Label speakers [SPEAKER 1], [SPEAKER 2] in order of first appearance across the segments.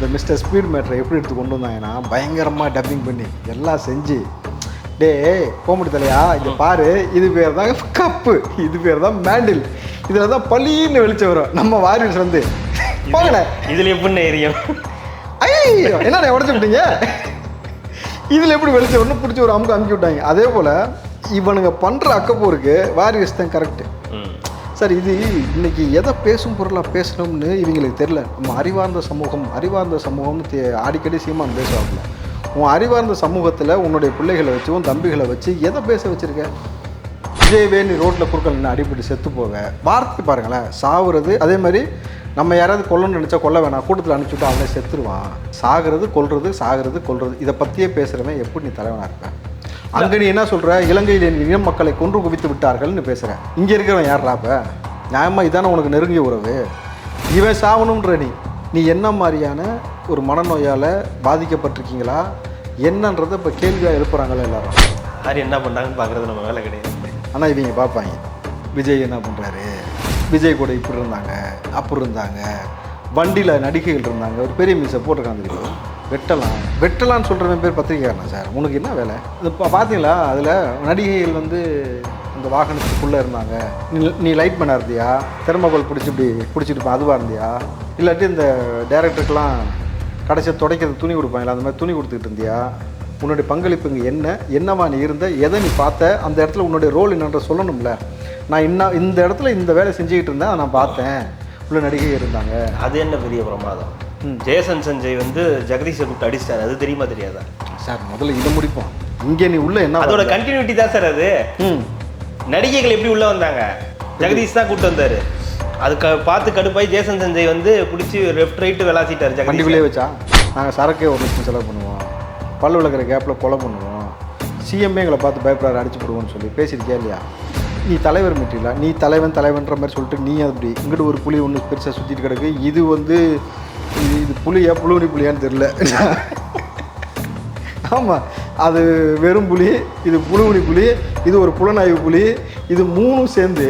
[SPEAKER 1] இந்த mister speed மேட்டரை எப்படி எடுத்து கொண்டு வந்தாங்கன்னா பயங்கரமாக டப்பிங் பண்ணி எல்லாம் செஞ்சு. டேய் கோமுடி தலையா இங்கே பாரு இது பேர் தான் கப்பு இது பேர் தான் மேண்டில் இதில் தான் பளின்னு வெளிச்சம் வரும். நம்ம வாரிஸ் வந்து போகல
[SPEAKER 2] இதுல எப்படின்னு எரியும்?
[SPEAKER 1] ஐயோ என்ன உடச்சு விட்டீங்க? இதில் எப்படி வெளிச்சம் ஒன்று பிடிச்சி ஒரு அமுக்கு அமுக்கி விட்டாங்க. அதே போல் இவனுங்க பண்ணுற அக்கப்போருக்கு வாரிஸ் தான் கரெக்டு. சார் இது இன்றைக்கி எதை பேசும் பொருளாக பேசணும்னு இவங்களுக்கு தெரில நம்ம அறிவார்ந்த சமூகம் அறிவார்ந்த சமூகம்னு தே- அடிக்கடி சீமான் பேசுவாங்க உன் அறிவார்ந்த சமூகத்தில் உன்னுடைய பிள்ளைகளை வச்சு உன் தம்பிகளை வச்சு எதை பேச வச்சுருக்க? விஜயவே நீ ரோட்டில் குறுக்கள் நின்று அடிபட்டு செத்து போக. வார்த்தை பாருங்களேன் சாவுறது அதே மாதிரி நம்ம யாராவது கொல்லணும்னு நினச்சா கொல்ல வேணாம். கூட்டத்தில் அனுப்பிச்சுட்டு அவனே செத்துருவான். சாகிறது கொல்றது சாகிறது கொல்றது. இதை பற்றியே பேசுகிறவன் எப்படி நீ தலைவனாக இருப்பேன் அங்கே நீ என்ன சொல்கிற இலங்கையில் என் இன மக்களை கொன்று குவித்து விட்டார்கள்னு பேசுகிற இங்கே இருக்கிறவன் யார்ரா அப்ப? நியாயமாக இதானே உனக்கு நெருங்கிய உறவு? இவன் சாவணுன்ற நீ. நீ என்ன மாதிரியான ஒரு மனநோயால் பாதிக்கப்பட்டிருக்கீங்களா? என்னன்றதை இப்போ கேள்வியாக எழுப்புறாங்களா எல்லாரும்?
[SPEAKER 2] யார் என்ன பண்றாங்கன்னு பாக்குறது நம்ம வேலை கிடையாது.
[SPEAKER 1] ஆனால் இவங்க பார்ப்பாங்க விஜய் என்ன பண்ணுறாரு விஜய் கூட இப்படி இருந்தாங்க அப்படி இருந்தாங்க. வண்டியில் நடிகைகள் இருந்தாங்க. ஒரு பெரிய மீசை போட்டிருக்காங்க தெரியும்? வெட்டலாம். வெட்டலாம்னு சொல்கிறவன் பேர் பத்திரிக்கையாரனா சார்? உனக்கு என்ன வேலை? இது இப்போ பார்த்தீங்களா அதில் நடிகைகள் வந்து அந்த வாகனத்துக்குள்ளே இருந்தாங்க. நீ நீ லைட் பண்ண இருந்தியா? தெர்மகோல் பிடிச்சி இப்படி பிடிச்சிட்டு அதுவாக இருந்தியா? இல்லாட்டி இந்த டேரக்டருக்கெலாம் கடைசியாக துடைக்கிறது துணி கொடுப்பாங்களா அந்த மாதிரி துணி கொடுத்துக்கிட்டு இருந்தியா? உன்னுடைய பங்களிப்பு இங்கே என்ன? என்னவா நீ இருந்த? எதை நீ பார்த்த? அந்த இடத்துல உன்னுடைய ரோல் என்னன்ற சொல்லணும்ல. நான் இன்னும் இந்த இடத்துல இந்த வேலை செஞ்சுக்கிட்டு இருந்தேன் அதை நான் பார்த்தேன். உள்ள நடிகை இருந்தாங்க.
[SPEAKER 2] அது என்ன பெரிய பிரமாதம்? ஜெயசன் சஞ்சய் வந்து ஜெகதீஷை கூப்பிட்டு அடிச்சிட்டாரு. அது தெரியுமா தெரியாதா?
[SPEAKER 1] சார் முதல்ல இதை முடிப்போம். இங்கே நீ உள்ள என்ன
[SPEAKER 2] அதோட கண்டினியூட்டி தான் சார் அது.
[SPEAKER 1] ம்.
[SPEAKER 2] நடிகைகள் எப்படி உள்ள வந்தாங்க? ஜெகதீஷ் தான் கூப்பிட்டு வந்தாரு. அது க பார்த்து கடுப்பாய் ஜேசன் சஞ்சய் வந்து பிடிச்சி லெஃப்ட் ரைட்டு விளாசிட்டாரு ஜெகதீஷ்.
[SPEAKER 1] வண்டிக்குள்ளேயே வச்சா? நாங்கள் சரக்கே ஒரு லட்சம் செலவு பண்ணுவோம். பல்லு விளக்குற கேப்பில் கொலை பண்ணுவோம். சிஎம்ஏ எங்களை பார்த்து பயப்படாரு அடிச்சு போடுவோம்னு சொல்லி. பேசியிருக்கியா இல்லையா? நீ தலைவர் மீட்டிங்களா நீ தலைவன் தலைவன்ற மாதிரி சொல்லிட்டு நீ அப்படி இங்கிட்டு ஒரு புலி ஒன்று பெருசாக சுற்றிட்டு கிடக்கு. இது வந்து இது புலியா புழுவனி புலியான்னு தெரில ஆமாம் அது வெறும் புலி இது புழுவனி புலி இது ஒரு புலனாய்வு புலி இது மூணும் சேர்ந்து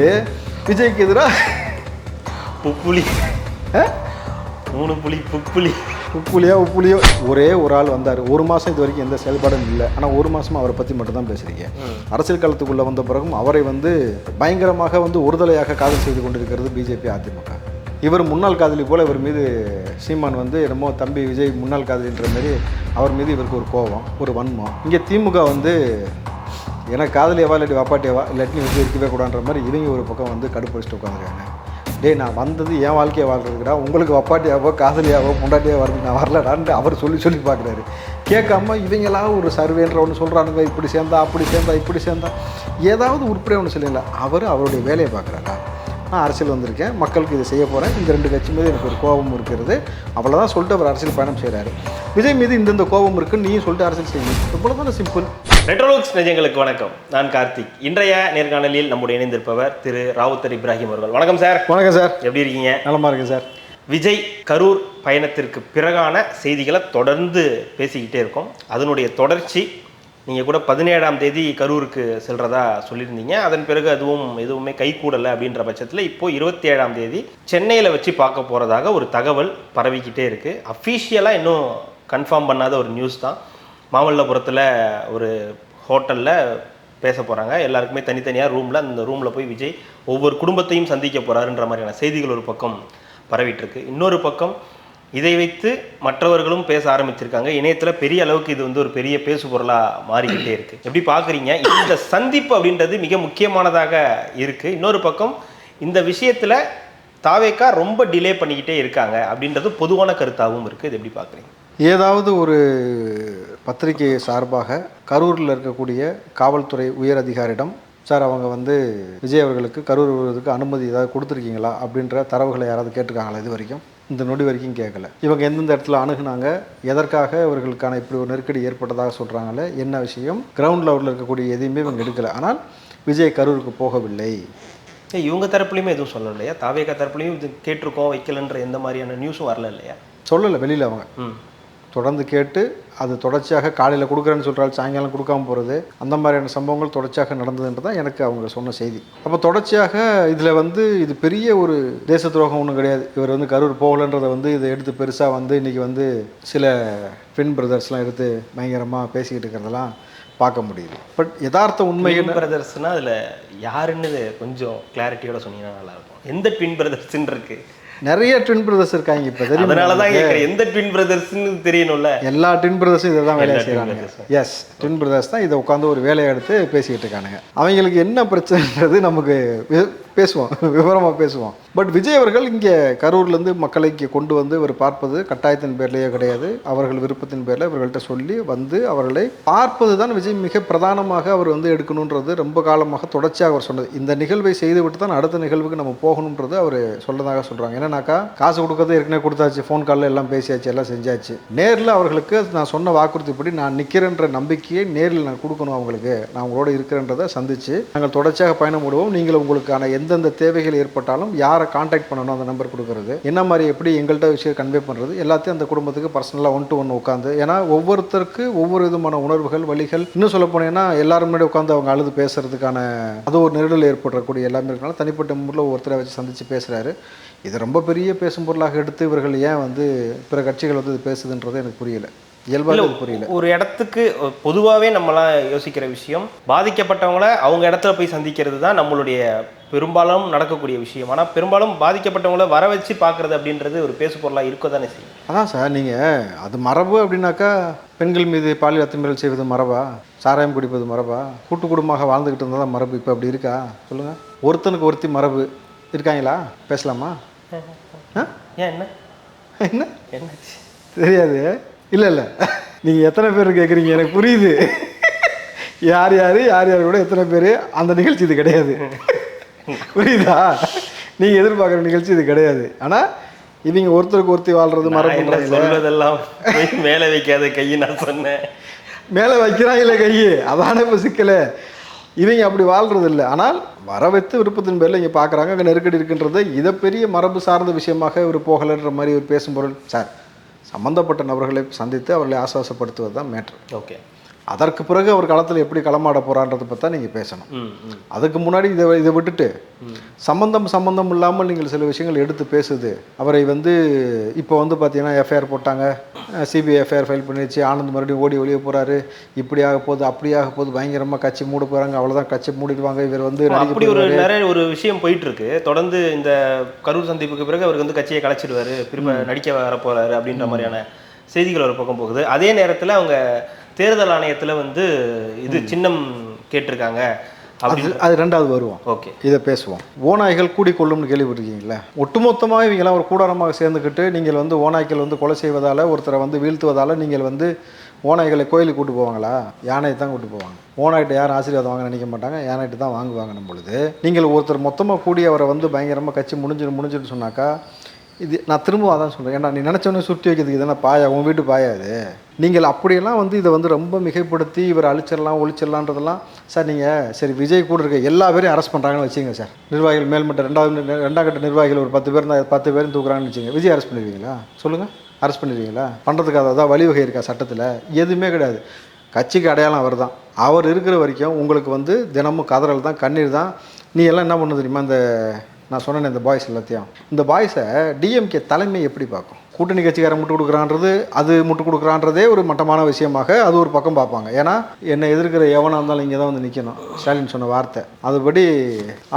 [SPEAKER 1] விஜய்க்கு எதிராக
[SPEAKER 2] புப்புலி. மூணு புலி புப்புலி.
[SPEAKER 1] உப்புலியோ உப்புலியோ? ஒரே ஒரு ஆள் வந்தார். ஒரு மாதம் இது வரைக்கும் எந்த செயல்பாடும் இல்லை. ஆனால் ஒரு மாதமாக அவரை பற்றி மட்டும் தான் பேசுகிறீங்க அரசியல் காலத்துக்குள்ளே வந்த பிறகும் அவரை வந்து பயங்கரமாக வந்து ஒருதலையாக காதல் செய்து கொண்டிருக்கிறது பிஜேபி அதிமுக. இவர் முன்னாள் காதலி போல் இவர் மீது சீமான் வந்து என்னமோ தம்பி விஜய் முன்னாள் காதலின்ற மாதிரி அவர் மீது இவருக்கு ஒரு கோபம் ஒரு வன்மம். இங்கே திமுக வந்து எனக்கு காதலியவா இல்லாட்டி வாப்பாட்டியவா இல்லாட்டி வந்து இருக்கவே கூடான்ற மாதிரி இவங்க ஒரு பக்கம் வந்து கடுப்பிடிச்சிட்டு உட்காந்துருக்காங்க. டேய் நான் வந்தது என் வாழ்க்கையை வாழ்றதுக்குடா. உங்களுக்கு வப்பாட்டியாவோ காதலியாவோ முண்டாட்டியாக வரது நான் வரலடான்னு அவர் சொல்லி சொல்லி பார்க்குறாரு. கேட்காம இவங்களாம் ஒரு சர்வேன்ற ஒன்று சொல்கிறானுங்க இப்படி சேர்ந்தா அப்படி சேர்ந்தா இப்படி சேர்ந்தா. ஏதாவது உருப்படியாக ஒன்று சொல்லல. அவர் அவருடைய வேலையை பார்க்குறாரா? நான் அரசியல் வந்திருக்கேன். மக்களுக்கு இதை செய்ய போகிறேன் இந்த ரெண்டு கட்சி மீது எனக்கு ஒரு கோபம் இருக்கிறது. அவ்வளோதான் சொல்லிட்டு அவர் அரசியல் பயணம் செய்கிறாரு விஜய் மீது இந்தந்த கோபம் இருக்குன்னு நீயும் சொல்லிட்டு அரசியல் செய்யணும். இவ்வளோ தானே சிம்பிள்
[SPEAKER 2] ரெட்ரோலுக்ஸ் நெஞ்சங்களுக்கு வணக்கம். நான் கார்த்திக். இன்றைய நேர்காணலில் நம்முடைய இணைந்திருப்பவர் திரு ராவுத்தர் இப்ராஹிம் அவர்கள். வணக்கம் சார்.
[SPEAKER 1] வணக்கம் சார்.
[SPEAKER 2] எப்படி இருக்கீங்க?
[SPEAKER 1] நலமா இருக்கேன் சார்.
[SPEAKER 2] விஜய் கரூர் பயணத்திற்கு பிறகான செய்திகளை தொடர்ந்து பேசிக்கிட்டே இருக்கோம். அதனுடைய தொடர்ச்சி நீங்கள் கூட பதினேழாம் தேதி கரூருக்கு செல்றதா சொல்லியிருந்தீங்க. அதன் பிறகு அதுவும் எதுவுமே கைகூடலை அப்படின்ற பட்சத்தில் இப்போ இருபத்தி ஏழாம் தேதி சென்னையில் வச்சு பார்க்க போகிறதாக ஒரு தகவல் பரவிக்கிட்டே இருக்குது அஃபீஷியலாக இன்னும் கன்ஃபார்ம் பண்ணாத ஒரு நியூஸ் தான். மாமல்லபுரத்தில் ஒரு ஹோட்டலில் பேச போகிறாங்க எல்லாருக்குமே தனித்தனியாக ரூமில் அந்த ரூமில் போய் விஜய் ஒவ்வொரு குடும்பத்தையும் சந்திக்க போகிறாருன்ற மாதிரியான செய்திகள் ஒரு பக்கம் பரவிட்டுருக்கு இன்னொரு பக்கம் இதை வைத்து மற்றவர்களும் பேச ஆரம்பிச்சிருக்காங்க. இணையத்தில் பெரிய அளவுக்கு இது வந்து ஒரு பெரிய பேசு பொருளாக மாறிக்கிட்டே இருக்கு. எப்படி பார்க்குறீங்க இந்த சந்திப்பு அப்படின்றது மிக முக்கியமானதாக இருக்கு. இன்னொரு பக்கம் இந்த விஷயத்தில் தாவேக்கா ரொம்ப டிலே பண்ணிக்கிட்டே இருக்காங்க அப்படின்றது பொதுவான கருத்தாகவும் இருக்குது இது எப்படி பார்க்குறீங்க
[SPEAKER 1] ஏதாவது ஒரு பத்திரிகை சார்பாக கரூரில் இருக்கக்கூடிய காவல்துறை உயர் அதிகாரிடம் சார் அவங்க வந்து விஜய் அவர்களுக்கு கரூர் வருவதற்கு அனுமதி ஏதாவது கொடுத்துருக்கீங்களா? அப்படின்ற தரவுகளை யாராவது கேட்டிருக்காங்களா இது வரைக்கும்? இந்த நொடி வரைக்கும் கேட்கல. இவங்க எந்தெந்த இடத்துல அணுகுனாங்க எதற்காக இவர்களுக்கான இப்படி ஒரு நெருக்கடி ஏற்பட்டதாக சொல்கிறாங்களே என்ன விஷயம்? கிரவுண்ட் லெவலில் இருக்கக்கூடிய எதையுமே இவங்க எடுக்கலை. ஆனால் விஜய் கரூருக்கு போகவில்லை.
[SPEAKER 2] இவங்க தரப்புலையுமே எதுவும் சொல்லல இல்லையா? தாவேக்கா தரப்புலையும் இது கேட்டிருக்கோம் வைக்கலன்ற எந்த மாதிரியான நியூஸும் வரல இல்லையா?
[SPEAKER 1] சொல்லலை வெளியில் அவங்க. தொடர்ந்து கேட்டு அது தொடர்ச்சியாக காலையில் கொடுக்குறேன்னு சொல்கிறாள் சாயங்காலம் கொடுக்காம போகிறது அந்த மாதிரியான சம்பவங்கள் தொடர்ச்சியாக நடந்ததுன்றது தான் எனக்கு அவங்க சொன்ன செய்தி. அப்போ தொடர்ச்சியாக இதில் வந்து இது பெரிய ஒரு தேச துரோகம் ஒன்றும் கிடையாது. இவர் வந்து கரூர் போகலன்றதை வந்து இதை எடுத்து பெருசாக வந்து இன்றைக்கி வந்து சில பெண் பிரதர்ஸ்லாம் எடுத்து பயங்கரமாக பேசிக்கிட்டு இருக்கிறதெல்லாம் பார்க்க முடியுது. பட் யதார்த்த உண்மை
[SPEAKER 2] ட்வின் பிரதர்ஸ்னா அதுல யாருன்னு கொஞ்சம் கிளாரிட்டியோட சொன்னீங்கன்னா நல்லா இருக்கும். எந்த ட்வின் பிரதர்ஸ்ன்னு இருக்கு?
[SPEAKER 1] நிறைய ட்வின் பிரதர்ஸ் இருக்காங்க இப்போ தெரியும்
[SPEAKER 2] அதனால தான் கேட்குறேன் எந்த ட்வின் பிரதர்ஸ்ன்னு தெரியணும்ல?
[SPEAKER 1] எல்லா ட்வின் பிரதர்ஸும் இதை தான் வேலையை செய்கிறாங்க எஸ் ட்வின் பிரதர்ஸ் தான் இதை உட்காந்து ஒரு வேலையை எடுத்து பேசிக்கிட்டு இருக்கானுங்க. அவங்களுக்கு என்ன பிரச்சனைன்றது நமக்கு பேசுவோம் விவரமாக பேசுவோம். பட் விஜய் அவர்கள் இங்கே கரூர்லேருந்து மக்களை இங்கே கொண்டு வந்து இவர் பார்ப்பது கட்டாயத்தின் பேர்லேயே கிடையாது. அவர்கள் விருப்பத்தின் பேரில் இவர்கள்ட்ட சொல்லி வந்து அவர்களை பார்ப்பது தான் விஜய் மிக பிரதானமாக அவர் வந்து எடுக்கணுன்றது ரொம்ப காலமாக தொடர்ச்சியாக அவர் சொன்னது. இந்த நிகழ்வை செய்துவிட்டு தான் அடுத்த நிகழ்வுக்கு நம்ம போகணுன்றது அவர் சொல்லதாக சொல்கிறாங்க என்னன்னாக்கா காசு கொடுக்கறது ஏற்கனவே கொடுத்தாச்சு ஃபோன் காலில் எல்லாம் பேசியாச்சு எல்லாம் செஞ்சாச்சு. நேரில் அவர்களுக்கு நான் சொன்ன வாக்குறுதிப்படி நான் நிற்கிறேன்ற நம்பிக்கையை நேரில் நான் கொடுக்கணும் அவங்களுக்கு. நான் உங்களோட இருக்கிறேன்றதை சந்திச்சு நாங்கள் தொடர்ச்சியாக பயணம் விடுவோம் நீங்கள் உங்களுக்கான எந்த எந்தெந்த தேவைகள் ஏற்பட்டாலும் யாரை காண்டாக்ட் பண்ணணும் அந்த நம்பர் கொடுக்கறது என்ன மாதிரி எப்படி எங்கள்கிட்ட விஷயம் கன்வே பண்ணுறது எல்லாத்தையும் அந்த குடும்பத்துக்கு பர்சனலாக ஒன் டு ஒன் உட்காந்து ஏன்னா ஒவ்வொருத்தருக்கு ஒவ்வொரு விதமான உணர்வுகள் வழிகள். இன்னும் சொல்ல போனீங்கன்னா எல்லாரும் முன்னாடி உட்காந்து அவங்க அழுது பேசுறதுக்கான அது ஒரு நெருடல் ஏற்படக்கூடிய எல்லாமே இருக்கனால தனிப்பட்ட முறையில் ஒருத்தரை வச்சு சந்திச்சு பேசுகிறாரு இது ரொம்ப பெரிய பேசும் பொருளாக எடுத்து இவர்கள் ஏன் வந்து பிற கட்சிகள் வந்து இது பேசுதுன்றது எனக்கு புரியல. இயல்பாக புரியல.
[SPEAKER 2] ஒரு இடத்துக்கு பொதுவாகவே நம்மலாம் யோசிக்கிற விஷயம் பாதிக்கப்பட்டவங்கள அவங்க இடத்துல போய் சந்திக்கிறது தான் நம்மளுடைய பெரும்பாலும் நடக்கக்கூடிய விஷயம். ஆனால் பெரும்பாலும் பாதிக்கப்பட்டவங்கள வர வச்சு பார்க்கறது அப்படின்றது ஒரு பேசு பொருளாக இருக்க தானே செய்யும்.
[SPEAKER 1] அதான் சார் நீங்கள் அது மரபு அப்படின்னாக்கா பெண்கள் மீது பாலியல் அத்துமீறல் செய்வது மரபா? சாராயம் குடிப்பது மரபா? கூட்டு குடும்பமாக வாழ்ந்துக்கிட்டு இருந்தால் தான் மரபு இப்போ அப்படி இருக்கா? சொல்லுங்கள் ஒருத்தனுக்கு ஒருத்தி மரபு இருக்காங்களா? பேசலாமா?
[SPEAKER 2] ஏன் என்ன?
[SPEAKER 1] என்ன?
[SPEAKER 2] என்னாச்சு?
[SPEAKER 1] தெரியாது. இல்லை இல்லை. நீங்கள் எத்தனை பேர் கேட்குறீங்க எனக்கு புரியுது. யார் யார்? யார் யார் கூட எத்தனை பேர்? அந்த நிகழ்ச்சி இது கிடையாது. புரியுதா? நீங்கள் எதிர்பார்க்குற நிகழ்ச்சி இது கிடையாது. ஆனால் இவங்க ஒருத்தருக்கு ஒருத்தி வாழ்றது மரபு
[SPEAKER 2] சொல்வதெல்லாம் மேலே வைக்காத கையை நான் சொன்னேன்.
[SPEAKER 1] மேலே வைக்கிறாங்களே கையை? அதானே இப்போ சிக்கல. இவங்க அப்படி வாழ்றது இல்லை. ஆனால் வர வைத்து விருப்பத்தின் பேரில் இங்கே பார்க்குறாங்க அங்கே நெருக்கடி இருக்கின்றது இதை பெரிய மரபு சார்ந்த விஷயமாக இவர் போகலைன்ற மாதிரி ஒரு பேசும் பொருள். சார் சம்பந்தப்பட்ட நபர்களை சந்தித்து அவர்களை ஆசுவாசப்படுத்துவது தான் மேட்ரு.
[SPEAKER 2] ஓகே.
[SPEAKER 1] அதற்கு பிறகு அவர் களத்தில் எப்படி களமாட போகிறான்றதை பற்றி நீங்கள் பேசணும். அதுக்கு முன்னாடி இதை இதை விட்டுட்டு சம்பந்தம் சம்பந்தம் இல்லாமல் நீங்கள் சில விஷயங்கள் எடுத்து பேசுது. அவரை வந்து இப்போ வந்து பார்த்தீங்கன்னா எஃப்ஐஆர் போட்டாங்க. சிபிஐ எஃப்ஐஆர் ஃபைல் பண்ணிடுச்சு. ஆனந்த் மறுபடியும் ஓடி வெளியே போகிறாரு இப்படி ஆக போகுது அப்படி ஆக போகுது. பயங்கரமாக கட்சி மூட போகிறாங்க அவ்வளோதான் கட்சி மூடிடுவாங்க. இவர் வந்து
[SPEAKER 2] அப்படி ஒரு. நிறைய ஒரு விஷயம் போயிட்டு இருக்கு தொடர்ந்து இந்த கரூர் சந்திப்புக்கு பிறகு அவருக்கு வந்து கட்சியை கலைச்சிடுவாரு. திரும்ப நடிக்க வர போறாரு அப்படின்ற மாதிரியான செய்திகள் ஒரு பக்கம் போகுது. அதே நேரத்துல அவங்க தேர்தல் ஆணையத்துல வந்து இது சின்னம் கேட்டிருக்காங்க.
[SPEAKER 1] அது அது ரெண்டாவது வருவோம்.
[SPEAKER 2] ஓகே.
[SPEAKER 1] இதை பேசுவோம். ஓநாய்கள் கூடிக்கொள்ளும்னு கேள்விப்பட்டிருக்கீங்களா? ஒட்டுமொத்தமாக இவங்கெல்லாம் ஒரு கூடாரமாக சேர்ந்துக்கிட்டு நீங்கள் வந்து ஓநாய்கள் வந்து கொலை செய்வதால் ஒருத்தரை வந்து வீழ்த்துவதால் நீங்கள் வந்து ஓநாய்களை கோயிலுக்கு கூட்டு போவாங்களா? யானையை தான் கூட்டு போவாங்க. ஓநாய்கிட்ட யாரும் ஆசீர்வாதம் வாங்க நினைக்க மாட்டாங்க. யானைகிட்ட தான் வாங்குவாங்கன்னும் பொழுது. நீங்கள் ஒருத்தர் மொத்தமாக கூடி அவரை வந்து பயங்கரமாக கட்சி முடிஞ்சிடும் முடிஞ்சிட்டு சொன்னாக்கா இது நான் திரும்ப அதான் சொல்கிறேன் ஏன்னா நீ நினச்சவனே சுற்றி வைக்கிறதுக்கு இதெல்லாம் பாயா? உன் வீட்டு பாயாது. நீங்கள் அப்படியெல்லாம் வந்து இதை வந்து ரொம்ப மிகைப்படுத்தி இவர் அழிச்சிடலாம் ஒழிச்சிடலான்றதெல்லாம் சார் நீங்கள் சரி விஜய் கூட இருக்க எல்லா பேரையும் அரெஸ்ட் பண்ணுறாங்கன்னு வச்சுங்க சார். நிர்வாகிகள் மேல்மட்ட ரெண்டாவது ரெண்டாம் கட்ட நிர்வாகிகள் ஒரு பத்து பேர் பத்து பேரும் தூக்குறாங்கன்னு வச்சுங்க விஜய் அரெஸ்ட் பண்ணிடுவீங்களா சொல்லுங்கள் அரெஸ்ட் பண்ணிடுவீங்களா பண்ணுறதுக்கு அதான் வழிவகை இருக்கா சட்டத்தில்? எதுவுமே கிடையாது. கட்சிக்கு அடையாளம் அவர் தான் அவர் இருக்கிற வரைக்கும் உங்களுக்கு வந்து தினமும் கதறல் தான் கண்ணீர் தான். நீ எல்லாம் என்ன பண்ண தெரியுமா? இந்த நான் சொன்னேன் இந்த பாய்ஸ் எல்லாத்தையும். இந்த பாய்ஸை டிஎம்கே தலைமை எப்படி பார்க்கும்? கூட்டணி கட்சிக்காரன் முட்டு கொடுக்குறான்றது அது முட்டு கொடுக்குறான்றதே ஒரு மட்டமான விஷயமாக அது ஒரு பக்கம் பார்ப்பாங்க. ஏன்னா என்னை எதிர்க்கிற எவனாக இருந்தாலும் இங்கே தான் வந்து நிற்கணும் ஸ்டாலின் சொன்ன வார்த்தை. அதுபடி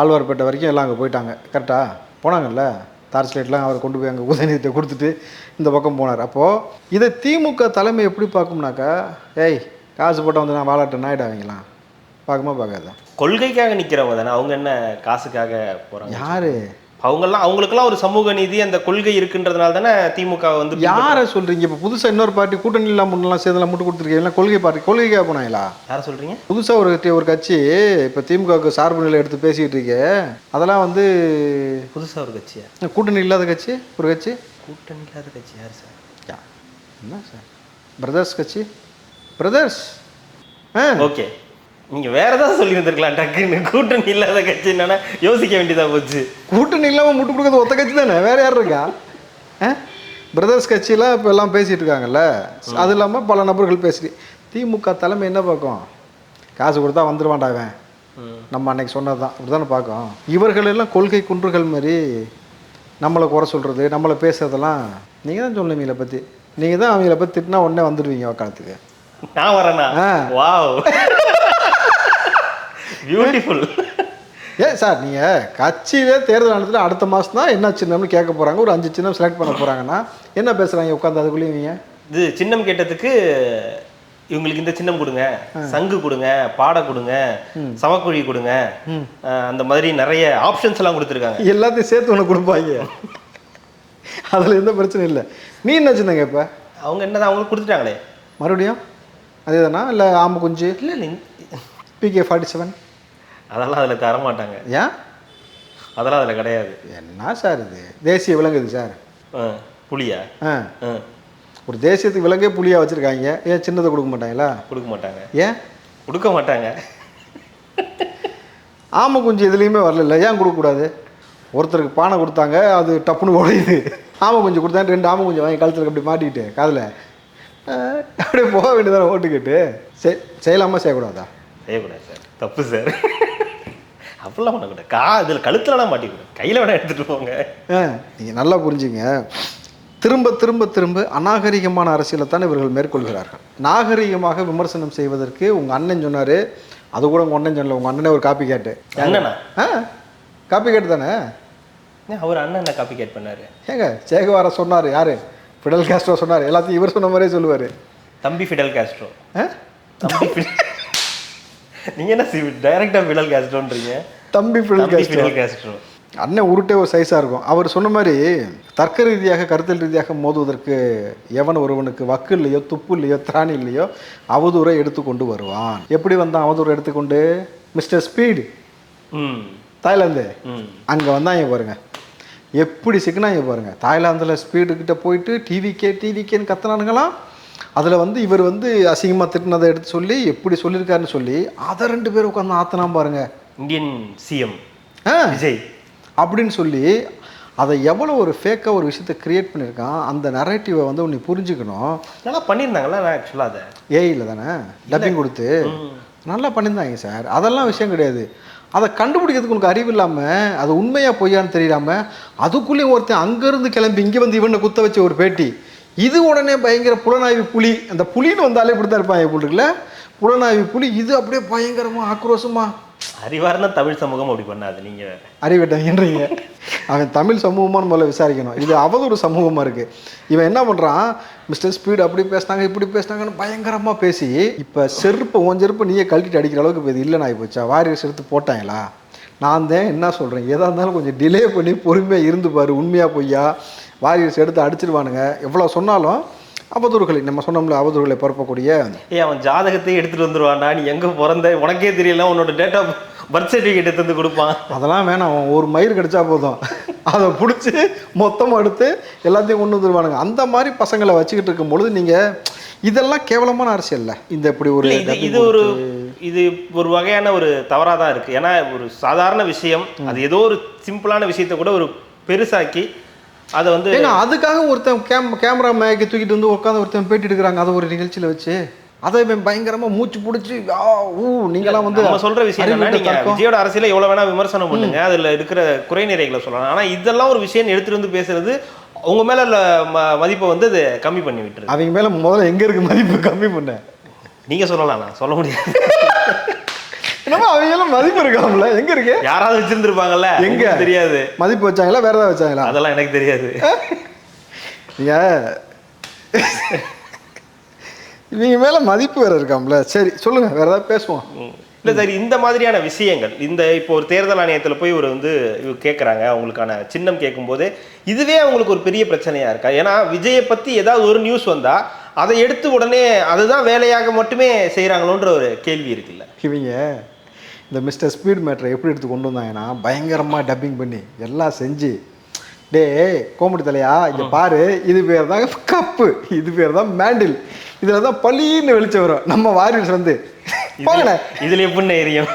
[SPEAKER 1] ஆழ்வார்பேட்டை வரைக்கும் எல்லாம் அங்கே போயிட்டாங்க. கரெக்டாக போனாங்கல்ல? தார் ஸ்லேட்லாம் அவர் கொண்டு போய் அங்கே உதயநிதியத்தை கொடுத்துட்டு இந்த பக்கம் போனார். அப்போது இதை திமுக தலைமை எப்படி பார்க்கும்னாக்கா ஏய் காசு போட்டால் வந்து நான் வாழாட்ட நாயிடாவீங்களாம் பார்க்குமா பார்க்காதான்
[SPEAKER 2] கொள்கைக்காக நிக்கிறவங்க தானே. அவங்க என்ன காசுக்காக போறாங்க?
[SPEAKER 1] யாரு?
[SPEAKER 2] அவங்கெல்லாம் அவங்களுக்கெல்லாம் ஒரு சமூக நீதி அந்த கொள்கை இருக்குன்றதுனால தானே திமுக வந்து
[SPEAKER 1] யாரை சொல்றீங்க? இப்போ புதுசா இன்னொரு பார்ட்டி கூட்டணி இல்லாம முன்னெல்லாம் சேர்ந்தெல்லாம் முட்டு கொடுத்துருக்கீங்க. கொள்கை பார்ட்டி கொள்கைக்காக போனாங்களா?
[SPEAKER 2] யார சொல்றீங்க?
[SPEAKER 1] புதுசா ஒரு ஒரு கட்சி இப்போ திமுகவுக்கு சார்பு நிலை எடுத்து பேசிக்கிட்டு இருக்கே. அதெல்லாம் வந்து
[SPEAKER 2] புதுசா ஒரு கட்சியா?
[SPEAKER 1] கூட்டணி இல்லாத கட்சி ஒரு கட்சி?
[SPEAKER 2] கூட்டணி இல்லாத கட்சி யார் சார்?
[SPEAKER 1] என்ன சார்? பிரதர்ஸ் கட்சி? பிரதர்ஸ்? ஆ.
[SPEAKER 2] ஓகே. நீங்க வேற ஏதாவது சொல்லி இருந்திருக்கலாம் டக்குன்னு. கூட்டணி இல்லாத கட்சி என்னன்னா யோசிக்க வேண்டியதா போச்சு.
[SPEAKER 1] கூட்டணி இல்லாமல் முட்டு கொடுக்கறது ஒத்த கட்சி தானே? வேற யார் இருக்கா? பிரதர்ஸ் கட்சியெலாம் இப்போ எல்லாம் பேசிகிட்டு இருக்காங்கல்ல? அது இல்லாமல் பல நபர்கள் பேசி திமுக தலைமை என்ன பார்க்கும்? காசு கொடுத்தா வந்துடுவான்டா அவன் நம்ம அன்னைக்கு சொன்னது தான் அப்படி தானே பார்க்கும்? இவர்கள் எல்லாம் கொள்கை குன்றுகள் மாதிரி நம்மளை குறை சொல்கிறது நம்மளை பேசுறதெல்லாம் நீங்கள் தான் சொல்லுவீங்க இதை பற்றி நீங்கள் தான் அவங்கள பற்றி திட்டினா உடனே வந்துடுவீங்க வக்காலத்துக்கு.
[SPEAKER 2] நான் வரேனா?
[SPEAKER 1] ஆ.
[SPEAKER 2] வாவ். பியூட்டிஃபுல்
[SPEAKER 1] ஏன் சார் நீங்கள் கட்சியிலே தேர்தல் ஆனத்தில் அடுத்த மாதம் தான் என்ன சின்னம்னு கேட்க போகிறாங்க ஒரு அஞ்சு சின்னம் செலக்ட் பண்ண போகிறாங்கன்னா என்ன பேசுகிறாங்க உட்காந்து அதுக்குள்ளேயும் இவங்க
[SPEAKER 2] இது சின்னம் கேட்டதுக்கு இவங்களுக்கு இந்த சின்னம் கொடுங்க சங்கு கொடுங்க பாடை கொடுங்க சவக்குழி கொடுங்க அந்த மாதிரி நிறைய ஆப்ஷன்ஸ் எல்லாம் கொடுத்துருக்காங்க.
[SPEAKER 1] எல்லாத்தையும் சேர்த்து ஒன்று கொடுப்பாங்க. அதில் எந்த பிரச்சனையும் இல்லை. நீ என்ன சின்னங்க இப்போ
[SPEAKER 2] அவங்க என்னதான் அவங்களுக்கு கொடுத்துட்டாங்களே.
[SPEAKER 1] மறுபடியும்? அதே தானா இல்லை ஆம்பு குஞ்சு
[SPEAKER 2] இல்லை இல்லை.
[SPEAKER 1] பிகே ஃபார்ட்டி செவன்
[SPEAKER 2] அதெல்லாம் அதில் தர மாட்டாங்க
[SPEAKER 1] ஏன்?
[SPEAKER 2] அதெல்லாம் அதில் கிடையாது.
[SPEAKER 1] என்ன சார் இது? தேசிய விலங்கு இது சார்
[SPEAKER 2] புளியா
[SPEAKER 1] ஆ. ஒரு தேசியத்துக்கு விலங்கே புலியாக வச்சுருக்காங்க. ஏன் சின்னதை கொடுக்க மாட்டாங்களா?
[SPEAKER 2] கொடுக்க மாட்டாங்க.
[SPEAKER 1] ஏன்?
[SPEAKER 2] கொடுக்க மாட்டாங்க.
[SPEAKER 1] ஆமை குஞ்சு எதுலேயுமே வரல ஏன் கொடுக்கக்கூடாது ஒருத்தருக்கு பானை கொடுத்தாங்க அது டப்புன்னு உடையுது ஆமை குஞ்சு கொடுத்தாங்க ரெண்டு ஆமை குஞ்சு வாங்கி கழுத்தில் அப்படி மாட்டிக்கிட்டு காதில். அப்படியே போக வேண்டியதான ஓட்டுக்கிட்டு. செய் செய்யலாமா? செய்யக்கூடாதா?
[SPEAKER 2] செய்யக்கூடாது சார். தப்பு சார். அப்படிலாம் பண்ணக்கூடாது கா இதில் கழுத்துலலாம் மாட்டிக்கூடாது கையில் வேணா எடுத்துகிட்டு போங்க.
[SPEAKER 1] நீங்கள் நல்லா புரிஞ்சுங்க. திரும்ப திரும்ப திரும்ப அநாகரிகமான அரசியலை தான் இவர்கள் மேற்கொள்கிறார்கள். நாகரிகமாக விமர்சனம் செய்வதற்கு உங்கள் அண்ணன் சொன்னார். அது கூட உங்கள் அண்ணன் சொல்லல உங்கள் அண்ணனே ஒரு காப்பி கேட்டு.
[SPEAKER 2] அண்ணனா?
[SPEAKER 1] ஆ காப்பி கேட்டு தானே?
[SPEAKER 2] அவர் அண்ணன் காப்பி கேட் பண்ணாரு?
[SPEAKER 1] ஏங்க சேகுவார சொன்னார். யார்? ஃபிடல் காஸ்ட்ரோ சொன்னார். எல்லாத்தையும் இவர் சொன்ன மாதிரியே சொல்லுவார்.
[SPEAKER 2] தம்பி ஃபிடல் காஸ்ட்ரோ. தம்பி நீங்க என்ன டைரக்டா ஃபிடல் காஸ்ட்ரோன்றீங்க?
[SPEAKER 1] தம்பி
[SPEAKER 2] தம்பி
[SPEAKER 1] காஸ்ட்ரோ.
[SPEAKER 2] காஸ்ட்ரோ.
[SPEAKER 1] அண்ணன் உருட்டே ஒரு சைஸாக இருக்கும். அவர் சொன்ன மாதிரி தர்க்க ரீதியாக கருத்தல் ரீதியாக மோதுவதற்கு எவன் ஒருவனுக்கு வக்கு இல்லையோ துப்பு இல்லையோ திராணி இல்லையோ அவதூறை எடுத்துக்கொண்டு வருவான். எப்படி வந்தான் அவதூறை எடுத்துக்கொண்டு மிஸ்டர் ஸ்பீடு. தாய்லாந்து. அங்கே வந்தாங்க பாருங்க. எப்படி சிக்கினாங்க பாருங்க. தாய்லாந்தில் ஸ்பீடு கிட்ட போயிட்டு டிவிக்கே டிவிக்கேன்னு கத்துனானுங்களாம் அதில் வந்து இவர் வந்து அசிங்கமாக திட்டினதை எடுத்து சொல்லி எப்படி சொல்லியிருக்காருன்னு சொல்லி அதை ரெண்டு பேரும் உட்காந்து ஆத்தினா பாருங்க.
[SPEAKER 2] இந்தியன் சிஎம்
[SPEAKER 1] ஆ.
[SPEAKER 2] விஜய்.
[SPEAKER 1] அப்படின்னு சொல்லி அதை எவ்வளோ ஒரு ஃபேக்காக ஒரு விஷயத்தை கிரியேட் பண்ணியிருக்கான் அந்த நரேட்டிவை வந்து நீ புரிஞ்சுக்கணும்.
[SPEAKER 2] நல்லா பண்ணியிருந்தாங்களா ஆக்சுவலாக அதை.
[SPEAKER 1] ஏஐயில் தானே? டப்பிங் கொடுத்து. நல்லா பண்ணியிருந்தாங்க சார். அதெல்லாம் விஷயம் கிடையாது. அதை கண்டுபிடிக்கிறதுக்கு உனக்கு அறிவு இல்லாமல் அது உண்மையாக பொய்யான்னு தெரியாம அதுக்குள்ளேயும் ஒருத்தன் அங்கேருந்து கிளம்பி இங்கே வந்து இவனை குத்த வச்ச ஒரு பேட்டி. இது உடனே பயங்கர புலனாய்வு புலி. அந்த புலின்னு வந்தாலே இப்படி தான் இருப்பாங்க போல் இருக்குல்ல? புலனாய்வு புலி இது அப்படியே பயங்கரமாக ஆக்ரோஷமா.
[SPEAKER 2] அறிவார்ந்த தமிழ் சமூகம் அப்படி பண்ணாது நீங்க. வேற
[SPEAKER 1] அறிவிட்டவன்றீங்க அவன் தமிழ் சமூகமானு முதல்ல விசாரிக்கணும். இது அவதூறு சமூகமாக இருக்குது இவன் என்ன பண்ணுறான் மிஸ்டர் ஸ்பீடு அப்படி பேசினாங்க இப்படி பேசினாங்கன்னு பயங்கரமாக பேசி இப்போ செருப்பு உன் செருப்பு நீயே கழட்டிட்டு அடிக்கிற அளவுக்கு இப்போ இது இல்லைன்னு ஆகி போச்சா? வாரியர்ஸ் எடுத்து போட்டாங்களா? நான் தான் என்ன சொல்கிறேன் எதாக இருந்தாலும் கொஞ்சம் டிலே பண்ணி பொறுமையாக இருந்து பாரு உண்மையாக பொய்யா? வாரியர்ஸ் எடுத்து அடிச்சிடுவானுங்க எவ்வளோ சொன்னாலும் அவதூறுகளை நம்ம சொன்னோம்ல அவதூறுகளை பரப்பக்கூடிய
[SPEAKER 2] ஏய் அவன் ஜாதகத்தை எடுத்துட்டு வந்துருவான்டா. நீ எங்க பிறந்த? உனக்கே தெரியல உன்னோட டேட் ஆஃப் பர்த் சர்டிஃபிகேட் எடுத்து வந்து கொடுப்பான்.
[SPEAKER 1] அதெல்லாம் வேணாம் அவன் ஒரு மயிர் கிடைச்சா போதும். அதை பிடிச்சி மொத்தமாக எடுத்து எல்லாத்தையும் கொண்டு வந்துருவானுங்க. அந்த மாதிரி பசங்களை வச்சுக்கிட்டு இருக்கும் பொழுது நீங்கள் இதெல்லாம் கேவலமான அரசியல்ல இந்த இப்படி ஒரு
[SPEAKER 2] இல்ல, இது ஒரு இது ஒரு வகையான ஒரு தவறாக தான் இருக்கு. ஏன்னா ஒரு சாதாரண விஷயம். அது ஏதோ ஒரு சிம்பிளான விஷயத்தை கூட ஒரு பெருசாக்கி அதை வந்து
[SPEAKER 1] ஏங்க அதுக்காக ஒருத்தன் கேம் கேமரா மேக்கி தூக்கிட்டு வந்து உட்காந்து ஒருத்தன் பேட்டி எடுக்கிறாங்க. அதை ஒரு நிகழ்ச்சியில் வச்சு. அதை இவன் பயங்கரமா மூச்சு பிடிச்சி ஊ நீங்களாம் வந்து
[SPEAKER 2] நம்ம சொல்ற விஷயம் நீங்க. விஜயோட அரசியல எவ்வளவு வேணா விமர்சனம் பண்ணுங்க. அதுல இருக்கிற குறை நிறைகளை சொல்லலாம். ஆனா இதெல்லாம் ஒரு விஷயம் எடுத்துட்டு வந்து பேசுறது உங்க மேல மதிப்பை வந்து அது கம்மி பண்ணி விட்டுரு
[SPEAKER 1] அவங்க மேல முதல்ல எங்க இருக்கு மதிப்பு கம்மி பண்ண?
[SPEAKER 2] நீங்க சொல்லலாம் நான் சொல்ல முடியாது.
[SPEAKER 1] என்னமா அவங்க எல்லாம் மதிப்பு இருக்காமல? எங்க இருக்கு?
[SPEAKER 2] யாராவது வச்சிருந்திருப்பாங்கல்ல?
[SPEAKER 1] எங்க?
[SPEAKER 2] தெரியாது.
[SPEAKER 1] மதிப்பு வச்சாங்களா வேற ஏதாவது வச்சாங்களா?
[SPEAKER 2] அதெல்லாம் எனக்கு தெரியாது.
[SPEAKER 1] நீங்க இவங்க மேல மதிப்பு வேற இருக்காம்ல. சரி சொல்லுங்க வேற ஏதாவது பேசுவோம்.
[SPEAKER 2] இல்ல சரி இந்த மாதிரியான விஷயங்கள் இந்த இப்போ ஒரு தேர்தல் ஆணையத்துல போய் ஒரு வந்து கேட்குறாங்க அவங்களுக்கான சின்னம் கேட்கும்போது இதுவே அவங்களுக்கு ஒரு பெரிய பிரச்சனையா இருக்கா? ஏன்னா விஜயை பத்தி ஏதாவது ஒரு நியூஸ் வந்தா அதை எடுத்து உடனே அதுதான் வேலையாக மட்டுமே செய்றாங்களோன்ற ஒரு கேள்வி இருக்குல்ல.
[SPEAKER 1] இவங்க இந்த மிஸ்டர் ஸ்பீட் மேட்டரை எப்படி எடுத்து கொண்டு வந்தாங்கன்னா பயங்கரமாக டப்பிங் பண்ணி எல்லாம் செஞ்சு டேய் கோமடி தலையா இங்க பாரு இது பேர் தான் கப்பு இது பேர் தான் மேண்டில் இதில் தான் பளின்னு வெளிச்சம் வரும். நம்ம வாரியர்ஸ் வந்து போங்கண்ணே
[SPEAKER 2] இதுல எப்படின்னு எரியும்?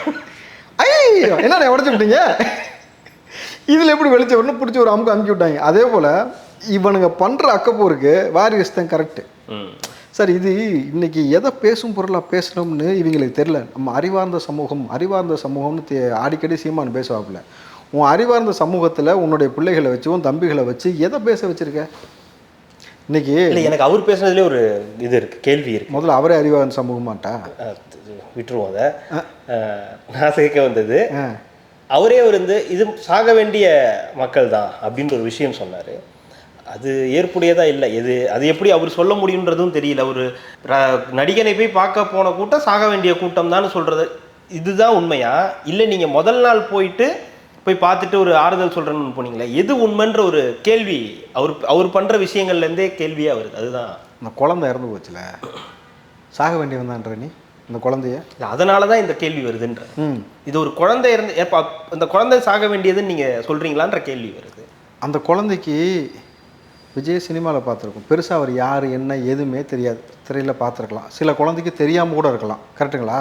[SPEAKER 1] ஐயோ என்னண்ணே உடச்சு விட்டீங்க? இதில் எப்படி வெளிச்சம் வரணும் பிடிச்சி ஒரு அமுக்கு அமுக்கி விட்டாங்க. அதே போல் இவனுங்க பண்ணுற அக்கப்போருக்கு வாரியஸ் தான் கரெக்டு
[SPEAKER 2] ம்.
[SPEAKER 1] சார் இது இன்னைக்கு எதை பேசும் பொருளாக பேசணும்னு இவங்களுக்கு தெரில நம்ம அறிவார்ந்த சமூகம் அறிவார்ந்த சமூகம்னு தே- அடிக்கடி சீமான் பேசுவாப்புல. உன் அறிவார்ந்த சமூகத்தில் உன்னுடைய பிள்ளைகளை வச்சு உன் தம்பிகளை வச்சு எதை பேச வச்சிருக்க? இன்னைக்கு
[SPEAKER 2] இல்லை எனக்கு அவர் பேசுனதுலேயே ஒரு இது இருக்கு கேள்வி இருக்கு.
[SPEAKER 1] முதல்ல அவரே அறிவார்ந்த சமூகமாட்டா?
[SPEAKER 2] விட்டுருவோம் அதை. நான் சேர்க்க வந்தது. அவரே வந்து இது சாக வேண்டிய மக்கள் தான் அப்படின்ற ஒரு விஷயம் சொன்னார். அது ஏற்புடையதா இல்லை? எது அது எப்படி அவர் சொல்ல முடியுன்றதும் தெரியல. ஒரு நடிகனை போய் பார்க்க போன கூட்டம் சாக வேண்டிய கூட்டம் தான் சொல்றது. இதுதான் உண்மையா? இல்லை நீங்கள் முதல் நாள் போயிட்டு போய் பார்த்துட்டு ஒரு ஆறுதல் சொல்கிறேன்னு போனீங்களே? எது உண்மைன்ற ஒரு கேள்வி அவர் அவர் பண்ணுற விஷயங்கள்லேருந்தே கேள்வியாக வருது அதுதான்.
[SPEAKER 1] அந்த குழந்தை இறந்து போச்சுல. சாக வேண்டியவன் தான்ற நீ இந்த குழந்தைய?
[SPEAKER 2] அதனால தான் இந்த கேள்வி வருதுன்ற.
[SPEAKER 1] ம்.
[SPEAKER 2] இது ஒரு குழந்தை இருந்து இந்த குழந்தை சாக வேண்டியதுன்னு நீங்கள் சொல்கிறீங்களான்ற கேள்வி வருது.
[SPEAKER 1] அந்த குழந்தைக்கு விஜய் சினிமாவில் பார்த்துருக்கோம். பெருசாக அவர் யார் என்ன எதுவுமே தெரியாது. திரையில் பார்த்துருக்கலாம். சில குழந்தைக்கு தெரியாமல் கூட இருக்கலாம். கரெக்டுங்களா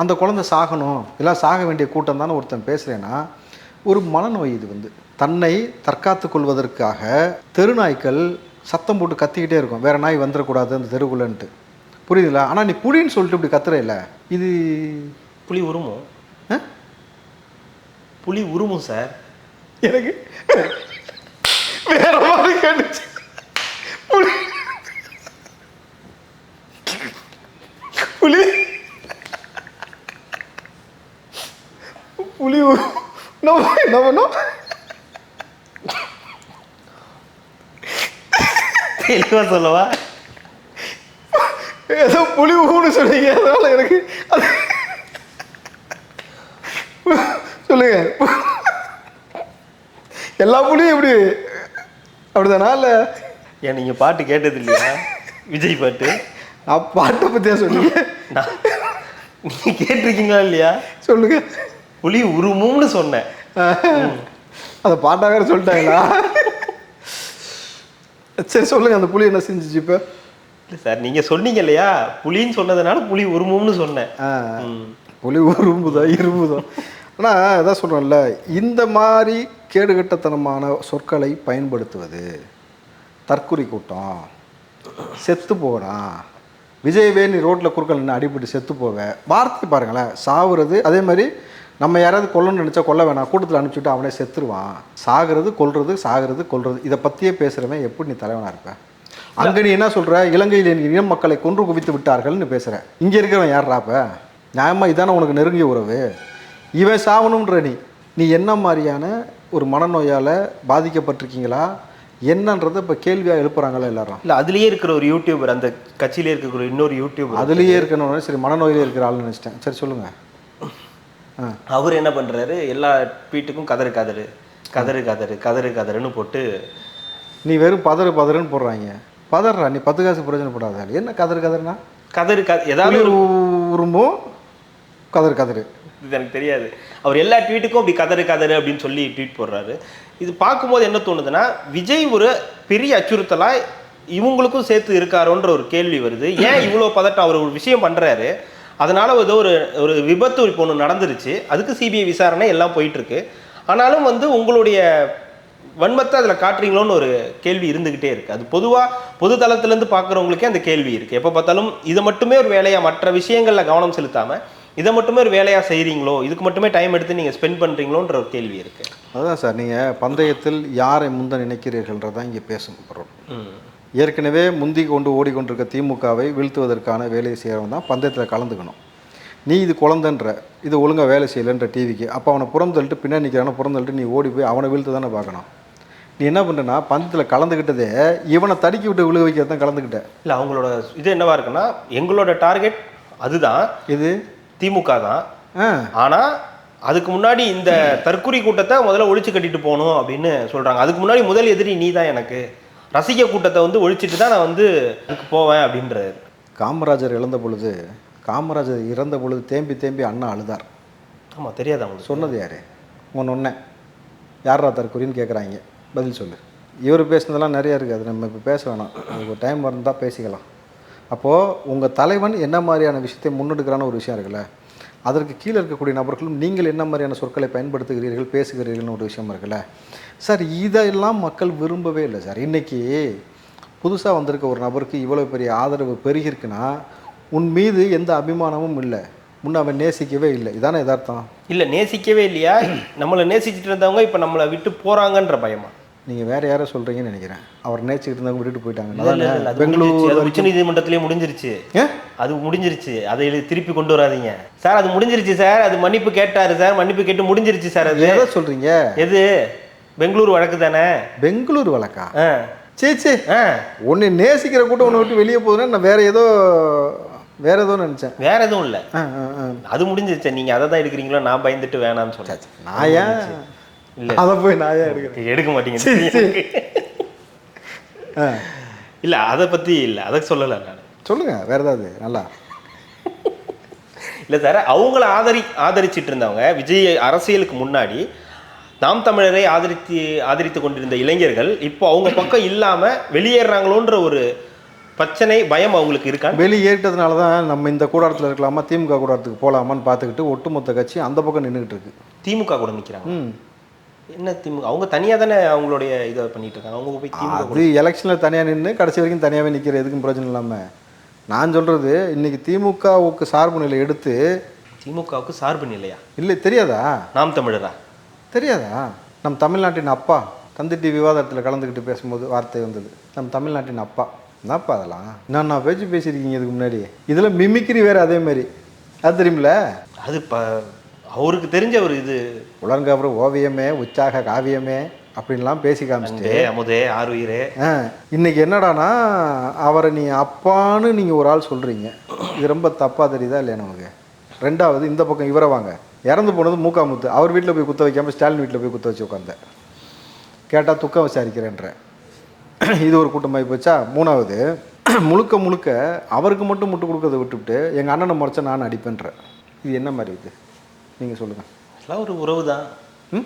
[SPEAKER 1] அந்த குழந்தை சாகணும் இல்லை சாக வேண்டிய கூட்டம் தானே ஒருத்தன் பேசுகிறேன்னா ஒரு மனநோய் இது வந்து. தன்னை தற்காத்து கொள்வதற்காக தெருநாய்க்கள் சத்தம் போட்டு கத்திக்கிட்டே இருக்கும். வேற நாய் வந்துடக்கூடாது அந்த தெருக்குள்ளன்ட்டு. புரியுதுங்களா? ஆனால் நீ புலின்னு சொல்லிட்டு இப்படி கத்துற இல்ல இது
[SPEAKER 2] புலி உருமும்? புலி உருமும் சார்.
[SPEAKER 1] எனக்கு வேற மாதிரி கேட்டுச்சு புலி. புலி. நம்ம என்ன பண்ணோம்?
[SPEAKER 2] தெளிவாக சொல்லவா?
[SPEAKER 1] ஏதோ புலி ஊன்னு சொன்னீங்க அதனால எனக்கு அது சொல்லுங்க. எல்லா புலியும் எப்படி? அப்படிதானா இல்லை?
[SPEAKER 2] ஏன் நீங்கள் பாட்டு கேட்டது இல்லையா விஜய் பாட்டு?
[SPEAKER 1] நான் பாட்டை பற்றியா சொல்லுங்க?
[SPEAKER 2] நான் நீங்கள் கேட்டிருக்கீங்களா இல்லையா?
[SPEAKER 1] சொல்லுங்க.
[SPEAKER 2] புலி உருமும்னு சொன்னேன்.
[SPEAKER 1] அதை பாட்டாக வேற சொல்லிட்டாங்களா? சரி சொல்லுங்க அந்த புலி என்ன செஞ்சுச்சு இப்போ?
[SPEAKER 2] இல்லை சார் நீங்கள் சொன்னீங்க இல்லையா? புலின்னு சொன்னதுனால புலி உருமும்னு சொன்னேன்.
[SPEAKER 1] புலி உரும்புதா இரும்புதா? ஆனால் அதான் சொல்கிறேன்ல இந்த மாதிரி கேடுகட்டத்தனமான சொற்களை பயன்படுத்துவது தற்குறி கூட்டம் செத்து போகிறான் விஜயவே நீ ரோட்டில் குறுக்கல் நின்று அடிபட்டு செத்து போவ வார்த்தை பாருங்களேன் சாவுறது அதே மாதிரி நம்ம யாராவது கொல்லணும்னு நினச்சா கொல்ல வேணாம் கூட்டத்தில் அனுப்பிச்சுட்டு அவனே செத்துருவான். சாகிறது கொல்றது சாகிறது கொல்றது இதை பற்றியே பேசுகிறவன் எப்படி நீ தலைவனாக இருப்ப? அங்கே நீ என்ன சொல்கிற இலங்கையில் என் இன மக்களை கொன்று குவித்து விட்டார்கள்னு பேசுகிறேன் இங்கே இருக்கிறவன் யார்ராப்ப நியாயமாக இதானே உனக்கு நெருங்கிய உறவு? இவன் சாவணுன்ற நீ. நீ என்ன மாதிரியான ஒரு மனநோயால் பாதிக்கப்பட்டிருக்கீங்களா? என்னன்றதை இப்போ கேள்வியாக எழுப்புறாங்களா எல்லாரும்?
[SPEAKER 2] இல்லை அதுலேயே இருக்கிற ஒரு யூடியூபர் அந்த கட்சியிலே இருக்கிற இன்னொரு யூடியூபர்
[SPEAKER 1] அதுலேயே இருக்கணும்னு சரி மனநோயிலே இருக்கிற ஆள்னு நினச்சிட்டேன். சரி சொல்லுங்கள்
[SPEAKER 2] அவர் என்ன பண்ணுறாரு எல்லா ட்வீட்டுக்கும் கதறு கதறு. கதறு கதறு கதறு கதறுன்னு போட்டு
[SPEAKER 1] நீ வெறும் பதறு பதறுன்னு போடுறாங்க. பதறா நீ பத்து காசு பிரயோஜனப்படாத என்ன கதறு கதறுனா?
[SPEAKER 2] கதறு க ஏதாவது ஒரு
[SPEAKER 1] உரும்பும் கதறு கதறு.
[SPEAKER 2] இது எனக்கு தெரியாது. அவர் எல்லா ட்வீட்டுக்கும் அப்படி கதறு கதறு அப்படின்னு சொல்லி ட்வீட் போடுறாரு. இது பார்க்கும்போது என்ன தோணுதுன்னா விஜய் ஒரு பெரிய அச்சுறுத்தலாக இவங்களுக்கும் சேர்த்து இருக்காரோன்ற ஒரு கேள்வி வருது. ஏன் இவ்வளோ பதட்டம்? அவர் ஒரு விஷயம் பண்ணுறாரு அதனால ஏதோ ஒரு ஒரு விபத்து இப்போ ஒன்று நடந்துருச்சு. அதுக்கு சிபிஐ விசாரணை எல்லாம் போயிட்டுருக்கு. ஆனாலும் வந்து உங்களுடைய வன்மத்தை அதில் காட்டுறீங்களோன்னு ஒரு கேள்வி இருந்துக்கிட்டே இருக்குது அது பொதுவாக பொது தளத்துலேருந்து பார்க்குறவங்களுக்கே அந்த கேள்வி இருக்குது எப்போ பார்த்தாலும் இதை மட்டுமே ஒரு வேலையாக மற்ற விஷயங்களில் கவனம் செலுத்தாமல் இதை மட்டுமே ஒரு வேலையாக செய்கிறீங்களோ இதுக்கு மட்டுமே டைம் எடுத்து நீங்கள் ஸ்பெண்ட் பண்ணுறீங்களோன்ற ஒரு கேள்வி இருக்கு.
[SPEAKER 1] அதுதான் சார் நீங்கள் பந்தயத்தில் யாரை முந்த நினைக்கிறீர்கள்ன்றதான் இங்கே பேசும் பொருள்
[SPEAKER 2] ம்.
[SPEAKER 1] ஏற்கனவே முந்தி கொண்டு ஓடிக்கொண்டிருக்க திமுகவை வீழ்த்துவதற்கான வேலையை செய்கிறவன் தான் பந்தயத்தில் கலந்துக்கணும். நீ இது குழந்தைன்ற இது ஒழுங்காக வேலை செய்யலைன்ற டிவிக்கு அப்போ அவனை புறம் தள்ளிட்டு பின்னாடி நிற்கிறான புறம் தள்ளிட்டு நீ ஓடி போய் அவனை வீழ்த்து தானே பார்க்கணும். நீ என்ன பண்ணுறனா பந்தயத்தில் கலந்துக்கிட்டதே இவனை தடுக்கி விட்டு விழுக வைக்கிறது தான் கலந்துக்கிட்ட.
[SPEAKER 2] இல்லை அவங்களோட இது என்னவா இருக்குன்னா எங்களோட டார்கெட் அதுதான்.
[SPEAKER 1] இது
[SPEAKER 2] திமுக தான்.
[SPEAKER 1] ஆ.
[SPEAKER 2] ஆனால் அதுக்கு முன்னாடி இந்த தற்குறி கூட்டத்தை முதல்ல ஒழிச்சு கட்டிட்டு போகணும் அப்படின்னு சொல்கிறாங்க அதுக்கு முன்னாடி முதல் எதிரி நீ தான் எனக்கு. ரசிக கூட்டத்தை வந்து ஒழிச்சிட்டு தான் நான் வந்து அதுக்கு போவேன் அப்படின்றாரு.
[SPEAKER 1] காமராஜர் இழந்த பொழுது காமராஜர் இறந்த பொழுது தேம்பி தேம்பி அண்ணா அழுதார்.
[SPEAKER 2] ஆமாம் தெரியாது அவங்களுக்கு
[SPEAKER 1] சொன்னது யார்? உன் ஒன்றேன் யாரா தற்கொலைன்னு கேட்குறாங்க பதில் சொல்லு. இவர் பேசுனதெல்லாம் நிறைய இருக்குது அது நம்ம இப்போ பேச வேணாம். அதுக்கு டைம் இருந்தால் பேசிக்கலாம். அப்போது உங்கள் தலைவன் என்ன மாதிரியான விஷயத்தை முன்னெடுக்கிறான ஒரு விஷயம் இருக்குல்ல. அதற்கு கீழே இருக்கக்கூடிய நபர்களும் நீங்கள் என்ன மாதிரியான சொற்களை பயன்படுத்துகிறீர்கள் பேசுகிறீர்கள்னு ஒரு விஷயம் இருக்குல்ல. சார் இதெல்லாம் மக்கள் விரும்பவே இல்லை சார். இன்றைக்கி புதுசாக வந்திருக்க ஒரு நபருக்கு இவ்வளோ பெரிய ஆதரவு பெருகிருக்குன்னா உன் மீது எந்த அபிமானமும் இல்லை. முன்ன அவன் நேசிக்கவே இல்லை. இதானே எதார்த்தம்
[SPEAKER 2] இல்லை நேசிக்கவே இல்லையா? நம்மளை நேசிச்சுட்டு இருந்தவங்க இப்போ நம்மளை விட்டு போகிறாங்கன்ற பயமா?
[SPEAKER 1] நீங்கள் வேற யாரோ சொல்கிறீங்கன்னு நினைக்கிறேன். அவர் நேசிக்கிட்டு இருந்தவங்க விட்டுட்டு போயிட்டாங்க.
[SPEAKER 2] அது உச்ச நீதிமன்றத்திலேயே முடிஞ்சிருச்சு. அது முடிஞ்சிருச்சு. அதை திருப்பி கொண்டு வராதீங்க. சார் அது முடிஞ்சிருச்சு சார். அது மன்னிப்பு கேட்டாரு சார். மன்னிப்பு கேட்டு முடிஞ்சிருச்சு சார் அது.
[SPEAKER 1] எதை சொல்கிறீங்க
[SPEAKER 2] எது? பெங்களூர் வழக்கு தானே?
[SPEAKER 1] பெங்களூர் வழக்கா?
[SPEAKER 2] ஆ.
[SPEAKER 1] சே சே.
[SPEAKER 2] ஆ.
[SPEAKER 1] உன்னை நேசிக்கிற கூட்டம் உன்னை விட்டு வெளியே போகுதுன்னா நான் வேற ஏதோ வேற ஏதோ நினச்சேன்.
[SPEAKER 2] வேற எதுவும் இல்ல. அது முடிஞ்சிருச்சு. நீங்க அதை தான் எடுக்கிறீங்களோ நான் பயந்துட்டு வேணாம்னு சொல்றேன்.
[SPEAKER 1] நான் ஏன்? அதை போய் நான் எடுக்கிறேன்?
[SPEAKER 2] எடுக்க மாட்டீங்க. இல்ல அதை பத்தி இல்ல. அதை சொல்லல நான்.
[SPEAKER 1] சொல்லுங்க வேற ஏதாவது? நல்லா.
[SPEAKER 2] இல்ல சார் அவங்கள ஆதரி ஆதரிச்சிட்டு இருந்தவங்க விஜய் அரசியலுக்கு முன்னாடி நாம் தமிழரை ஆதரித்து ஆதரித்து கொண்டிருந்த இளைஞர்கள் இப்போ அவங்க பக்கம் இல்லாம வெளியேறாங்களோன்ற ஒரு பிரச்சனை பயம் அவங்களுக்கு இருக்கா?
[SPEAKER 1] வெளியேறிட்டதுனால தான் நம்ம இந்த கூடாரத்தில் இருக்கலாமா திமுக கூடாரத்துக்கு போகலாமான்னு பார்த்துக்கிட்டு ஒட்டுமொத்த கட்சி அந்த பக்கம் நின்றுக்கிட்டு இருக்கு.
[SPEAKER 2] திமுக கூட நிக்கிறாங்க.
[SPEAKER 1] ம்.
[SPEAKER 2] என்ன திமுக? அவங்க தனியா தானே அவங்களுடைய இதை பண்ணிட்டு இருக்காங்க. அவங்க போய் திமுக
[SPEAKER 1] அது எலெக்ஷனில் தனியாக நின்று கடைசி வரைக்கும் தனியாகவே நிற்கிற எதுக்கும் பிரச்சனை இல்லாமல் நான் சொல்கிறது இன்னைக்கு திமுகவுக்கு சார்பு நிலை எடுத்து
[SPEAKER 2] திமுகவுக்கு சார்பு நிலையா?
[SPEAKER 1] இல்லை தெரியாதா?
[SPEAKER 2] நாம் தமிழரா?
[SPEAKER 1] தெரியாதா? நம் தமிழ்நாட்டின் அப்பா. தந்திட்டி விவாதத்தில் கலந்துக்கிட்டு பேசும்போது வார்த்தை வந்தது. நம் தமிழ்நாட்டின் அப்பா. என்னப்பா அதெல்லாம்? நான் நான் பேச்சு பேசியிருக்கீங்க இதுக்கு முன்னாடி. இதில் மிமிக்ரி வேறு அதே மாதிரி. அது தெரியுமில்ல?
[SPEAKER 2] அது ப அவருக்கு தெரிஞ்ச ஒரு இது
[SPEAKER 1] உலகப்புறம் ஓவியமே உற்சாக காவியமே அப்படின்லாம் பேசி காமிச்சிட்டு
[SPEAKER 2] அமுதே ஆறுயிரே.
[SPEAKER 1] ஆ இன்னைக்கு என்னடானா அவரை நீ அப்பான்னு நீங்கள் ஒரு ஆள் சொல்கிறீங்க இது ரொம்ப தப்பாக தெரியுதா இல்லையா நமக்கு? ரெண்டாவது இந்த பக்கம் இவரை வாங்க. இறந்து போனது மூக்காமுத்து. அவர் வீட்டில் போய் குத்த வைக்காம ஸ்டாலின் வீட்டில் போய் குத்த வச்சு உட்காந்தேன் கேட்டால் துக்கம் விசாரிக்கிறேன்ற. இது ஒரு கூட்டமாகி போச்சா? மூணாவது முழுக்க முழுக்க அவருக்கு மட்டும் முட்டு கொடுக்கறத விட்டுவிட்டு எங்கள் அண்ணனை முறைச்சா நான் அடிப்பேன்ற. இது என்ன மாதிரி இது? நீங்கள் சொல்லுங்கள்
[SPEAKER 2] எல்லாம் ஒரு உறவு தான்
[SPEAKER 1] ம்?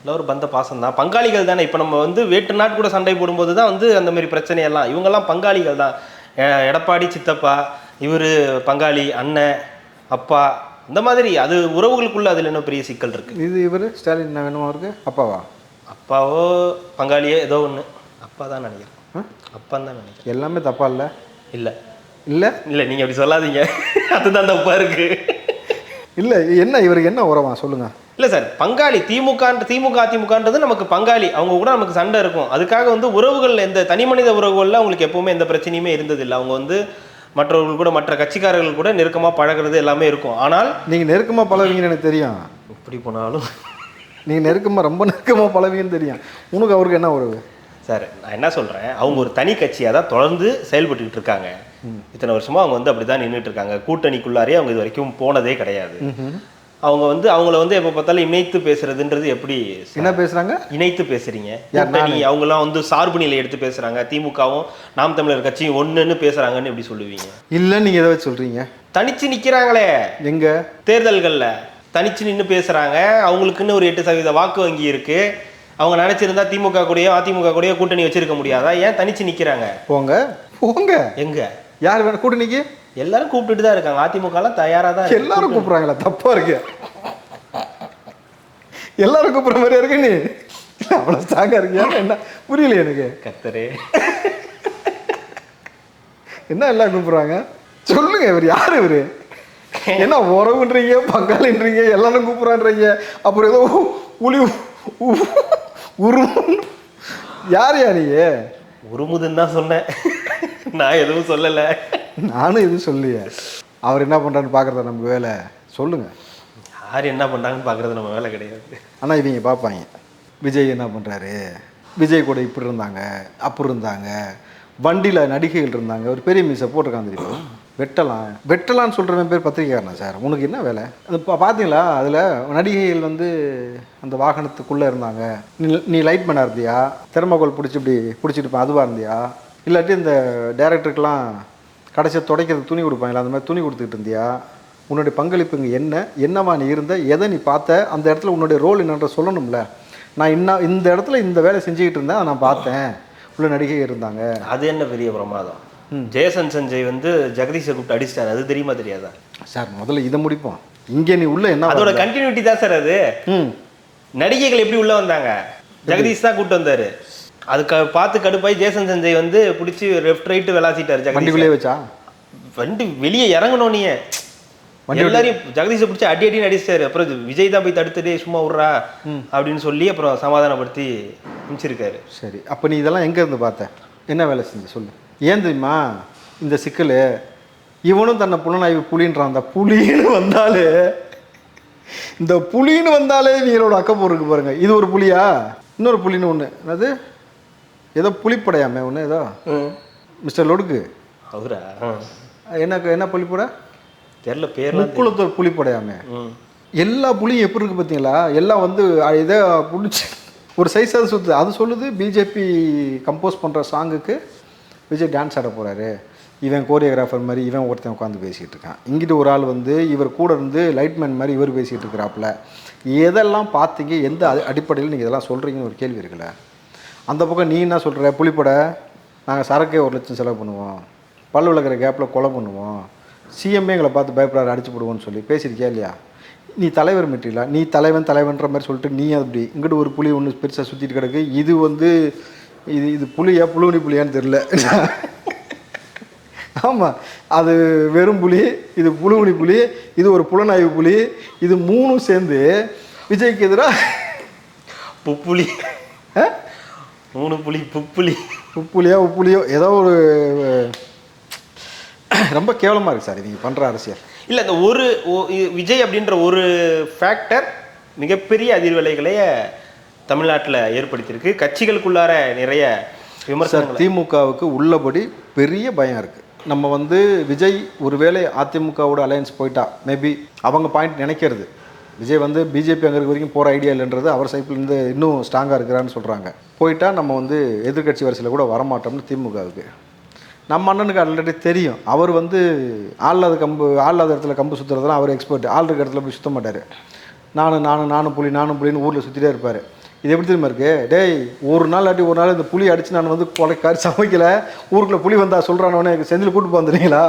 [SPEAKER 2] எல்லாம் ஒரு பந்த பாசம் தான் பங்காளிகள் தானே. இப்போ நம்ம வந்து வேற்று நாட்டு கூட சண்டை போடும்போது தான் வந்து அந்த மாதிரி பிரச்சனையெல்லாம். இவங்கெல்லாம் பங்காளிகள் தான் எடப்பாடி சித்தப்பா இவர் பங்காளி அண்ணன் அப்பா அந்த மாதிரி. அது உறவுகளுக்குள்ள அதில் என்ன பெரிய சிக்கல் இருக்கு.
[SPEAKER 1] இது இவர்? ஸ்டாலின் வேணுமா அவருக்கு? அப்பாவா?
[SPEAKER 2] அப்பாவோ பங்காளியோ ஏதோ ஒன்று அப்பா தான் நினைக்கிறேன் அப்பான்னு தான் நினைக்கிறேன்.
[SPEAKER 1] எல்லாமே தப்பா இல்லை?
[SPEAKER 2] இல்லை.
[SPEAKER 1] இல்லை?
[SPEAKER 2] இல்லை நீங்கள் அப்படி சொல்லாதீங்க. அதுதான் தப்பா இருக்கு.
[SPEAKER 1] இல்லை என்ன இவருக்கு என்ன உறவா? சொல்லுங்கள்
[SPEAKER 2] இல்லை சார் பங்காளி திமுக திமுக அதிமுகன்றது நமக்கு பங்காளி. அவங்க கூட நமக்கு சண்டை இருக்கும். அதுக்காக வந்து உறவுகள் எந்த தனி மனித உறவுகளில் அவங்களுக்கு எப்பவுமே எந்த பிரச்சனையுமே இருந்ததில்லை. அவங்க வந்து மற்றவர்கள் கூட மற்ற கட்சிக்காரர்கள் கூட நெருக்கமாக பழகுறது எல்லாமே இருக்கும். ஆனால்
[SPEAKER 1] நீங்கள் நெருக்கமாக பழகுவீங்கன்னு எனக்கு தெரியும்.
[SPEAKER 2] இப்படி போனாலும்.
[SPEAKER 1] நீங்கள் நெருக்கமாக ரொம்ப நெருக்கமாக பழகுவீங்கன்னு தெரியும். உனக்கு அவருக்கு என்ன உறவு?
[SPEAKER 2] சார் நான் என்ன சொல்கிறேன் அவங்க ஒரு தனி கட்சியாக தான் தொடர்ந்து செயல்பட்டுக்கிட்டு இருக்காங்க. இத்தனை வருஷமா அவங்க வந்து அப்படி தான் நின்றுட்டு இருக்காங்க. கூட்டணிக்குள்ளாரே அவங்க இது வரைக்கும் போனதே கிடையாது. அவங்க வந்து அவங்கள வந்து எப்போ பார்த்தாலும் இணைத்து பேசுறதுன்றது எப்படி
[SPEAKER 1] என்ன பேசுகிறாங்க
[SPEAKER 2] இணைத்து பேசுறீங்க. கூட்டணி அவங்கலாம் வந்து சார்பு நிலை எடுத்து பேசுறாங்க. திமுகவும் நாம் தமிழர் கட்சியும் ஒண்ணுன்னு பேசுறாங்கன்னு எப்படி சொல்லுவீங்க?
[SPEAKER 1] இல்லைன்னு நீங்கள் எதை வச்சு சொல்கிறீங்க
[SPEAKER 2] தனிச்சு நிக்கிறாங்களே.
[SPEAKER 1] எங்கே?
[SPEAKER 2] தேர்தல்கள்ல தனிச்சு நின்னு பேசுறாங்க. அவங்களுக்குன்னு ஒரு எட்டு சதவீத வாக்கு வங்கி இருக்கு. அவங்க நினைச்சிருந்தா திமுக கூடயோ அதிமுக கூடயோ கூட்டணி வச்சிருக்க முடியாதா? ஏன் தனிச்சு நிக்கிறாங்க?
[SPEAKER 1] போங்க. போங்க.
[SPEAKER 2] எங்க?
[SPEAKER 1] யார் வேணும் கூட்டணிக்கு?
[SPEAKER 2] எல்லாரும் கூப்பிட்டுட்டு தான் இருக்காங்க. அதிமுகலாம் தயாரா தான்.
[SPEAKER 1] எல்லாரும் கூப்பிட்றாங்களா தப்பாக இருக்கு. எல்லாரும் கூப்பிட்ற மாதிரியா இருக்கு நீ? அவ்வளோ ஸ்ட்ராங்காக இருக்கியா என்ன? புரியல எனக்கு.
[SPEAKER 2] கத்தரே.
[SPEAKER 1] என்ன எல்லாம் கூப்பிடுறாங்க? சொல்லுங்க இவர். யார் இவர்? என்ன உறவுன்றீங்க பங்காளின்றீங்க எல்லாரும் கூப்பிட்றான்றீங்க. அப்புறம் ஏதோ உளி உரு யார் யா நீ?
[SPEAKER 2] உருமுதுன்னு தான் சொன்னேன். நான் எதுவும் சொல்லல.
[SPEAKER 1] நானும் எதுவும் சொல்லியே அவர் என்ன பண்ணுறான்னு பார்க்குறதா நமக்கு வேலை? சொல்லுங்க.
[SPEAKER 2] யார் என்ன பண்றாங்கன்னு பாக்குறது நம்ம வேலை கிடையாது.
[SPEAKER 1] ஆனால் இவங்க பார்ப்பாங்க. விஜய் என்ன பண்ணுறாரு விஜய் கூட இப்படி இருந்தாங்க அப்படி இருந்தாங்க. வண்டியில் நடிகைகள் இருந்தாங்க. ஒரு பெரிய மீசை போட்டிருக்காங்க தெரியுமா? வெட்டலாம். வெட்டலாம்னு சொல்கிறவன் பேர் பத்திரிக்கையாரனா சார்? உனக்கு என்ன வேலை? அது பார்த்தீங்களா அதில் நடிகைகள் வந்து அந்த வாகனத்துக்குள்ளே இருந்தாங்க. நீ நீ லைட் பண்ண இருந்தியா? தெர்மோகோல் பிடிச்சி இப்படி பிடிச்சிட்டு இருப்பேன் அதுவாக இருந்தியா? இல்லாட்டி இந்த டேரக்டருக்கெல்லாம் கடைசியாக துடைக்கிறது துணி கொடுப்பாங்களா? அந்த மாதிரி துணி கொடுத்துக்கிட்டு இருந்தியா? உன்னுடைய பங்களிப்பு இங்கே என்ன? என்னவா நீ இருந்த? எதை நீ பார்த்த? அந்த இடத்துல உன்னுடைய ரோல் என்னன்ற சொல்லணும்ல. நான் இன்னும் இந்த இடத்துல இந்த வேலை செஞ்சுக்கிட்டு இருந்தேன் அதை நான் பார்த்தேன். உள்ள நடிகை இருந்தாங்க.
[SPEAKER 2] அது என்ன பெரிய பிரமாதம்? ஜெயசன் சஞ்சய் வந்து ஜெகதீஷை கூப்பிட்டு அடிச்சிட்டாரு. அது தெரியுமா தெரியாதா?
[SPEAKER 1] சார் முதல்ல இதை முடிப்போம். இங்கே நீ உள்ள என்ன
[SPEAKER 2] அதோட கண்டினியூட்டி தான் சார் அது. நடிகைகள் எப்படி உள்ள வந்தாங்க? ஜெகதீஷ் தான் கூட்டு வந்தாரு. அதுக்கு பார்த்து கடுப்பாய் ஜேசன் சஞ்சய் வந்து பிடிச்சி லெஃப்ட் ரைட்டு விளாசிட்டாரு ஜெகதீஷ்.
[SPEAKER 1] வச்சா?
[SPEAKER 2] வண்டி வெளியே இறங்கணும் நீ எல்லாரையும் ஜெகதீஷை பிடிச்சி அடி அடின்னு அடிச்சாரு அப்புறம் விஜய் தான் போய் தடுத்துட்டு சும்மா விட்றா அப்படின்னு சொல்லி அப்புறம் சமாதானப்படுத்தி அனுப்பிச்சிருக்காரு
[SPEAKER 1] சரி அப்போ நீ இதெல்லாம் எங்கே இருந்து பார்த்த? என்ன வேலை செஞ்ச? சொல்லு. ஏன் தெரியுமா? இந்த சிக்கல் இவனும் தன்னை புலனாய்வு புலின்றான். அந்த புலின்னு வந்தாலே இந்த புலின்னு வந்தாலே இவங்களோட அக்கப்போர் இருக்கு பாருங்க. இது ஒரு புலியா? இன்னொரு புலின்னு ஒன்று என்னது? ஏதோ புலிப்படையாமே ஒன்று ஏதோ? மிஸ்டர் லொடுக்கு?
[SPEAKER 2] அவரா?
[SPEAKER 1] என்ன என்ன புலிப்படை?
[SPEAKER 2] தெரியல பேர்லாம்
[SPEAKER 1] முக்குளத்தூர் புலிப்படையாமே.
[SPEAKER 2] ம்.
[SPEAKER 1] எல்லா புலியும் எப்படி இருக்கு பார்த்தீங்களா? எல்லாம் வந்து இதை பிடிச்சி ஒரு சைஸ் அது சுற்றுது அது சொல்லுது பிஜேபி கம்போஸ் பண்ணுற சாங்குக்கு விஜய் டான்ஸ் ஆட போகிறாரு இவன் கோரியோகிராஃபர் மாதிரி இவன் ஒருத்தன் உட்காந்து பேசிகிட்டு இருக்கான். இங்கிட்டு ஒரு ஆள் வந்து இவர் கூட இருந்து லைட்மேன் மாதிரி இவர் பேசிகிட்டு இருக்கிறாப்புல. எதெல்லாம் பார்த்தீங்க? எந்த அடி- அடிப்படையில் நீங்கள் இதெல்லாம் சொல்கிறீங்கன்னு ஒரு கேள்வி இருக்குல்ல. அந்த பக்கம் நீ என்ன சொல்கிற புலிப்படை. நாங்கள் சரக்கே ஒரு லட்சம் செலவு பண்ணுவோம். பல் விளக்குற கேப்பில் கொலை பண்ணுவோம். சிஎம்ஏ எங்களை பார்த்து பயப்படாரு அடிச்சு போடுவோன்னு சொல்லி பேசியிருக்கியா இல்லையா? நீ தலைவர் மெட்டீரியலா? நீ தலைவன் தலைவன்ற மாதிரி சொல்லிட்டு நீ அப்படி இங்கிட்டு ஒரு புலி ஒன்று பெருசாக சுற்றிட்டு கிடக்கு. இது வந்து இது இது புலியா புழுவனி புலியான்னு தெரில ஆமாம் அது வெறும் புலி இது புழுவனி புலி இது ஒரு புலனாய்வு புலி இது மூணும் சேர்ந்து விஜய்க்கு எதிராக
[SPEAKER 2] புப்புலி மூணு புலி புப்புலி
[SPEAKER 1] உப்புலியோ உப்புலியோ ஏதோ ஒரு ரொம்ப கேவலமாக இருக்குது சார் நீங்கள் பண்ணுற அரசியல்.
[SPEAKER 2] இல்ல இந்த ஒரு விஜய் அப்படின்ற ஒரு ஃபேக்டர் மிகப்பெரிய அதிர்வலைகளை தமிழ்நாட்டுல ஏற்படுத்தியிருக்கு. கட்சிகளுக்குள்ளார நிறைய
[SPEAKER 1] சார்
[SPEAKER 2] விமர்சனங்கள்.
[SPEAKER 1] திமுகவுக்கு உள்ளபடி பெரிய பயம் இருக்குது நம்ம வந்து விஜய் ஒருவேளை அதிமுகவோட அலையன்ஸ் போயிட்டா மேபி அவங்க பாயிண்ட் நினைக்கிறது. விஜய் வந்து பிஜேபி அங்கே இருக்க வரைக்கும் போகிற ஐடியா இல்லைன்றது அவர் சைட்லேருந்து இன்னும் ஸ்ட்ராங்காக இருக்கிறான்னு சொல்கிறாங்க போயிட்டா நம்ம வந்து எதிர்க்கட்சி வரிசையில் கூட வரமாட்டோம்னு திமுகவுக்கு. நம்ம அண்ணனுக்கு ஆல்ரெடி தெரியும். அவர் வந்து ஆள்லாத கம்பு ஆள்லாத இடத்துல கம்பு சுற்றுறதுலாம் அவர் எக்ஸ்பர்ட் ஆள் இருக்க இடத்துல போய் சுத்த மாட்டார். நானும் நானும் நானும் புலி நானும் புலின்னு ஊரில் சுற்றிட்டே இருப்பார். இது எப்படி தெரியுமா இருக்கு? டேய் ஒரு நாள் இல்லாட்டி ஒரு நாள் இந்த புலி அடிச்சு நான் வந்து கொலைக்காரி சமைக்கல. ஊருக்குள்ள புலி வந்தா சொல்கிறானவனே செந்தில் கூட்டு வந்துடுறீங்களா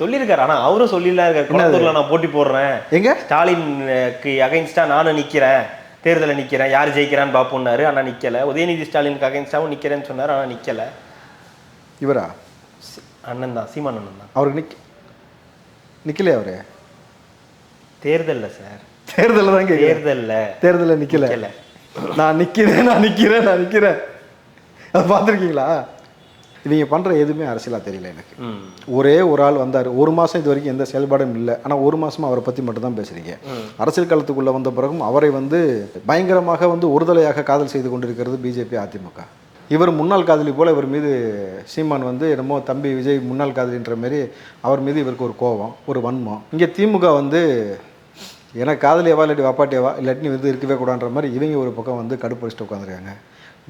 [SPEAKER 2] சொல்லியிருக்காரு. ஆனா அவரும் சொல்லிலாம் இருக்காரு. குளத்தூர்ல நான் போட்டி போடுறேன்.
[SPEAKER 1] எங்க?
[SPEAKER 2] ஸ்டாலினுக்கு அகைன்ஸ்டா நானும் நிக்கிறேன். தேர்தலில் நிக்கிறேன். யார் ஜெயிக்கிறான்னு பாப்போம்னாரு. ஆனா நிக்கல. உதயநிதி ஸ்டாலினுக்கு அகைன்ஸ்டாவும் நிக்கிறேன்னு சொன்னாரு. ஆனா நிக்கல.
[SPEAKER 1] இவரா?
[SPEAKER 2] அண்ணன் தான். சீமான் அண்ணன் தான்.
[SPEAKER 1] அவருக்கு நிக் நிக்கலையா அவரு?
[SPEAKER 2] தேர்தல்ல சார்.
[SPEAKER 1] தேர்தலில் தான்
[SPEAKER 2] தேர்தல்ல.
[SPEAKER 1] தேர்தலில் நிக்கல.
[SPEAKER 2] நிக்கல.
[SPEAKER 1] நான் நிக்கிறேன் நான் நிக்கிறேன் நான் நிக்கிறேன். அது பார்த்துருக்கீங்களா? இவங்க பண்ற எதுவுமே அரசியலா தெரியல எனக்கு. ஒரே ஒரு ஆள் வந்தார். ஒரு மாதம் இது வரைக்கும் எந்த செயல்பாடும் இல்லை. ஆனால் ஒரு மாசமா அவரை பற்றி மட்டும் தான் பேசுகிறீங்க அரசியல் காலத்துக்குள்ளே வந்த பிறகும் அவரை வந்து பயங்கரமாக வந்து ஒருதலையாக காதல் செய்து கொண்டிருக்கிறது பிஜேபி அதிமுக. இவர் முன்னாள் காதலி போல் இவர் மீது சீமான் வந்து என்னமோ தம்பி விஜய் முன்னாள் காதலின்ற மாதிரி அவர் மீது இவருக்கு ஒரு கோபம் ஒரு வன்மம். இங்கே திமுக வந்து ஏன்னா காதலியவா இல்லாட்டி வாப்பாட்டியவா இல்லாட்டி நீ வந்து இருக்கவே கூடான்ற மாதிரி இவங்க ஒரு பக்கம் வந்து கடுப்படிச்சுட்டு உட்காந்துருக்காங்க.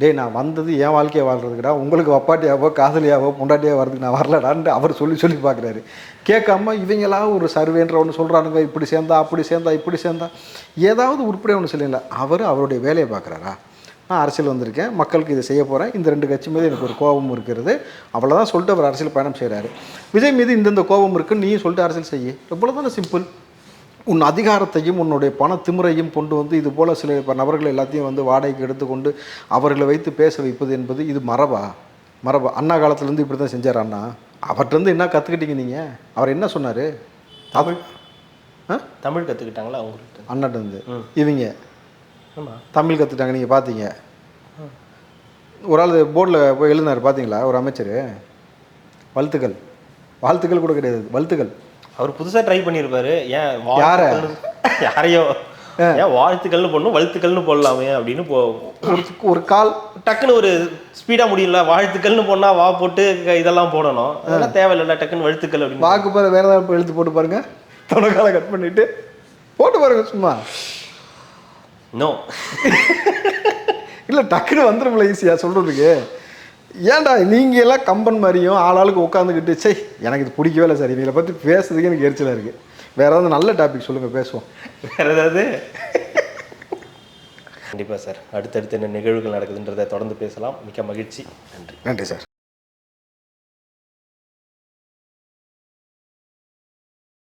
[SPEAKER 1] டேய் நான் வந்தது என் வாழ்க்கையை வாழ்றதுக்குடா உங்களுக்கு வப்பாட்டியாவோ காதலியாவோ பொண்டாட்டியாக வரதுக்கு நான் வரலடான்னு அவர் சொல்லி சொல்லி பார்க்குறாரு. கேட்காம இவங்களா ஒரு சர்வேன்ற ஒன்று சொல்கிறானுங்க இப்படி சேர்ந்தா அப்படி சேர்ந்தா இப்படி சேர்ந்தா. ஏதாவது உருப்படியாக ஒன்று சொல்லல அவர் அவருடைய வேலையை பார்க்குறாரா? நான் அரசியல் வந்திருக்கேன் மக்களுக்கு இதை செய்ய போகிறேன் இந்த ரெண்டு கட்சி மீது எனக்கு ஒரு கோபம் இருக்கிறது. அவ்வளோதான் சொல்லிட்டு அவர் அரசியல் பயணம் செய்கிறாரு விஜய் மீது இந்தந்த கோபம் இருக்குன்னு நீயும் சொல்லிட்டு அரசியல் செய்ய. இவ்வளோ தானே சிம்பிள் உன் அதிகாரத்தையும் உன்னுடைய பண திமிரையும் கொண்டு வந்து இது போல சில இப்ப நபர்கள் எல்லாத்தையும் வந்து வாடகைக்கு எடுத்துக்கொண்டு அவர்களை வைத்து பேச வைப்பது என்பது இது மரபா? மரபா? அண்ணா காலத்துலேருந்து இப்படி தான் செஞ்சார் அண்ணா? அவர்கிட்டருந்து என்ன கற்றுக்கிட்டீங்க நீங்கள் அவர் என்ன சொன்னார்?
[SPEAKER 2] தமிழ். தமிழ் கத்துக்கிட்டாங்களா அவங்கள்ட்ட?
[SPEAKER 1] அண்ணாட்டேருந்து. இவங்க? தமிழ் கற்றுட்டாங்க நீங்கள் பார்த்தீங்க ஒரு ஆள் போர்டில் போய் எழுதினார் பார்த்தீங்களா ஒரு அமைச்சர். வாழ்த்துக்கள். வாழ்த்துக்கள் கூட கிடையாது. வாழ்த்துக்கள்.
[SPEAKER 2] அவர் புதுசா ட்ரை பண்ணியிருப்பாரு ஏன் யாரையோ? ஏன் வாழ்த்துக்கள்னு போடணும் வழுத்துக்கள்னு போடலாமே அப்படின்னு போ
[SPEAKER 1] ஒரு ஒரு கால்.
[SPEAKER 2] டக்குன்னு ஒரு ஸ்பீடா முடியல வாழ்த்துக்கள்னு போனா வா போட்டு இதெல்லாம் போடணும். அதெல்லாம் தேவையில்ல டக்குன்னு வழுத்துக்கள் அப்படின்னு.
[SPEAKER 1] வாக்கு பேர வேற ஏதாவது எழுத்து போட்டு பாருங்க. தொலைக்கால கட் பண்ணிட்டு. போட்டு பாருங்க சும்மா.
[SPEAKER 2] நோ
[SPEAKER 1] இல்லை டக்குன்னு வந்துடும்ல ஈஸியாக சொல்கிறதுக்கு ஏன்டா நீங்கள் எல்லாம் கம்பன் மாதிரியும் ஆளாளுக்கு உட்காந்துக்கிட்டு சே எனக்கு இது பிடிக்கவே இல்லை சார். இவங்களை பற்றி பேசுறதுக்கு எனக்கு எரிச்சலாக இருக்குது வேற ஏதாவது நல்ல டாபிக் சொல்லுங்கள் பேசுவோம்.
[SPEAKER 2] வேற ஏதாவது? கண்டிப்பா சார். அடுத்தடுத்து என்ன நிகழ்வுகள் நடக்குதுன்றதை தொடர்ந்து பேசலாம். மிக்க மகிழ்ச்சி. நன்றி.
[SPEAKER 1] நன்றி சார்.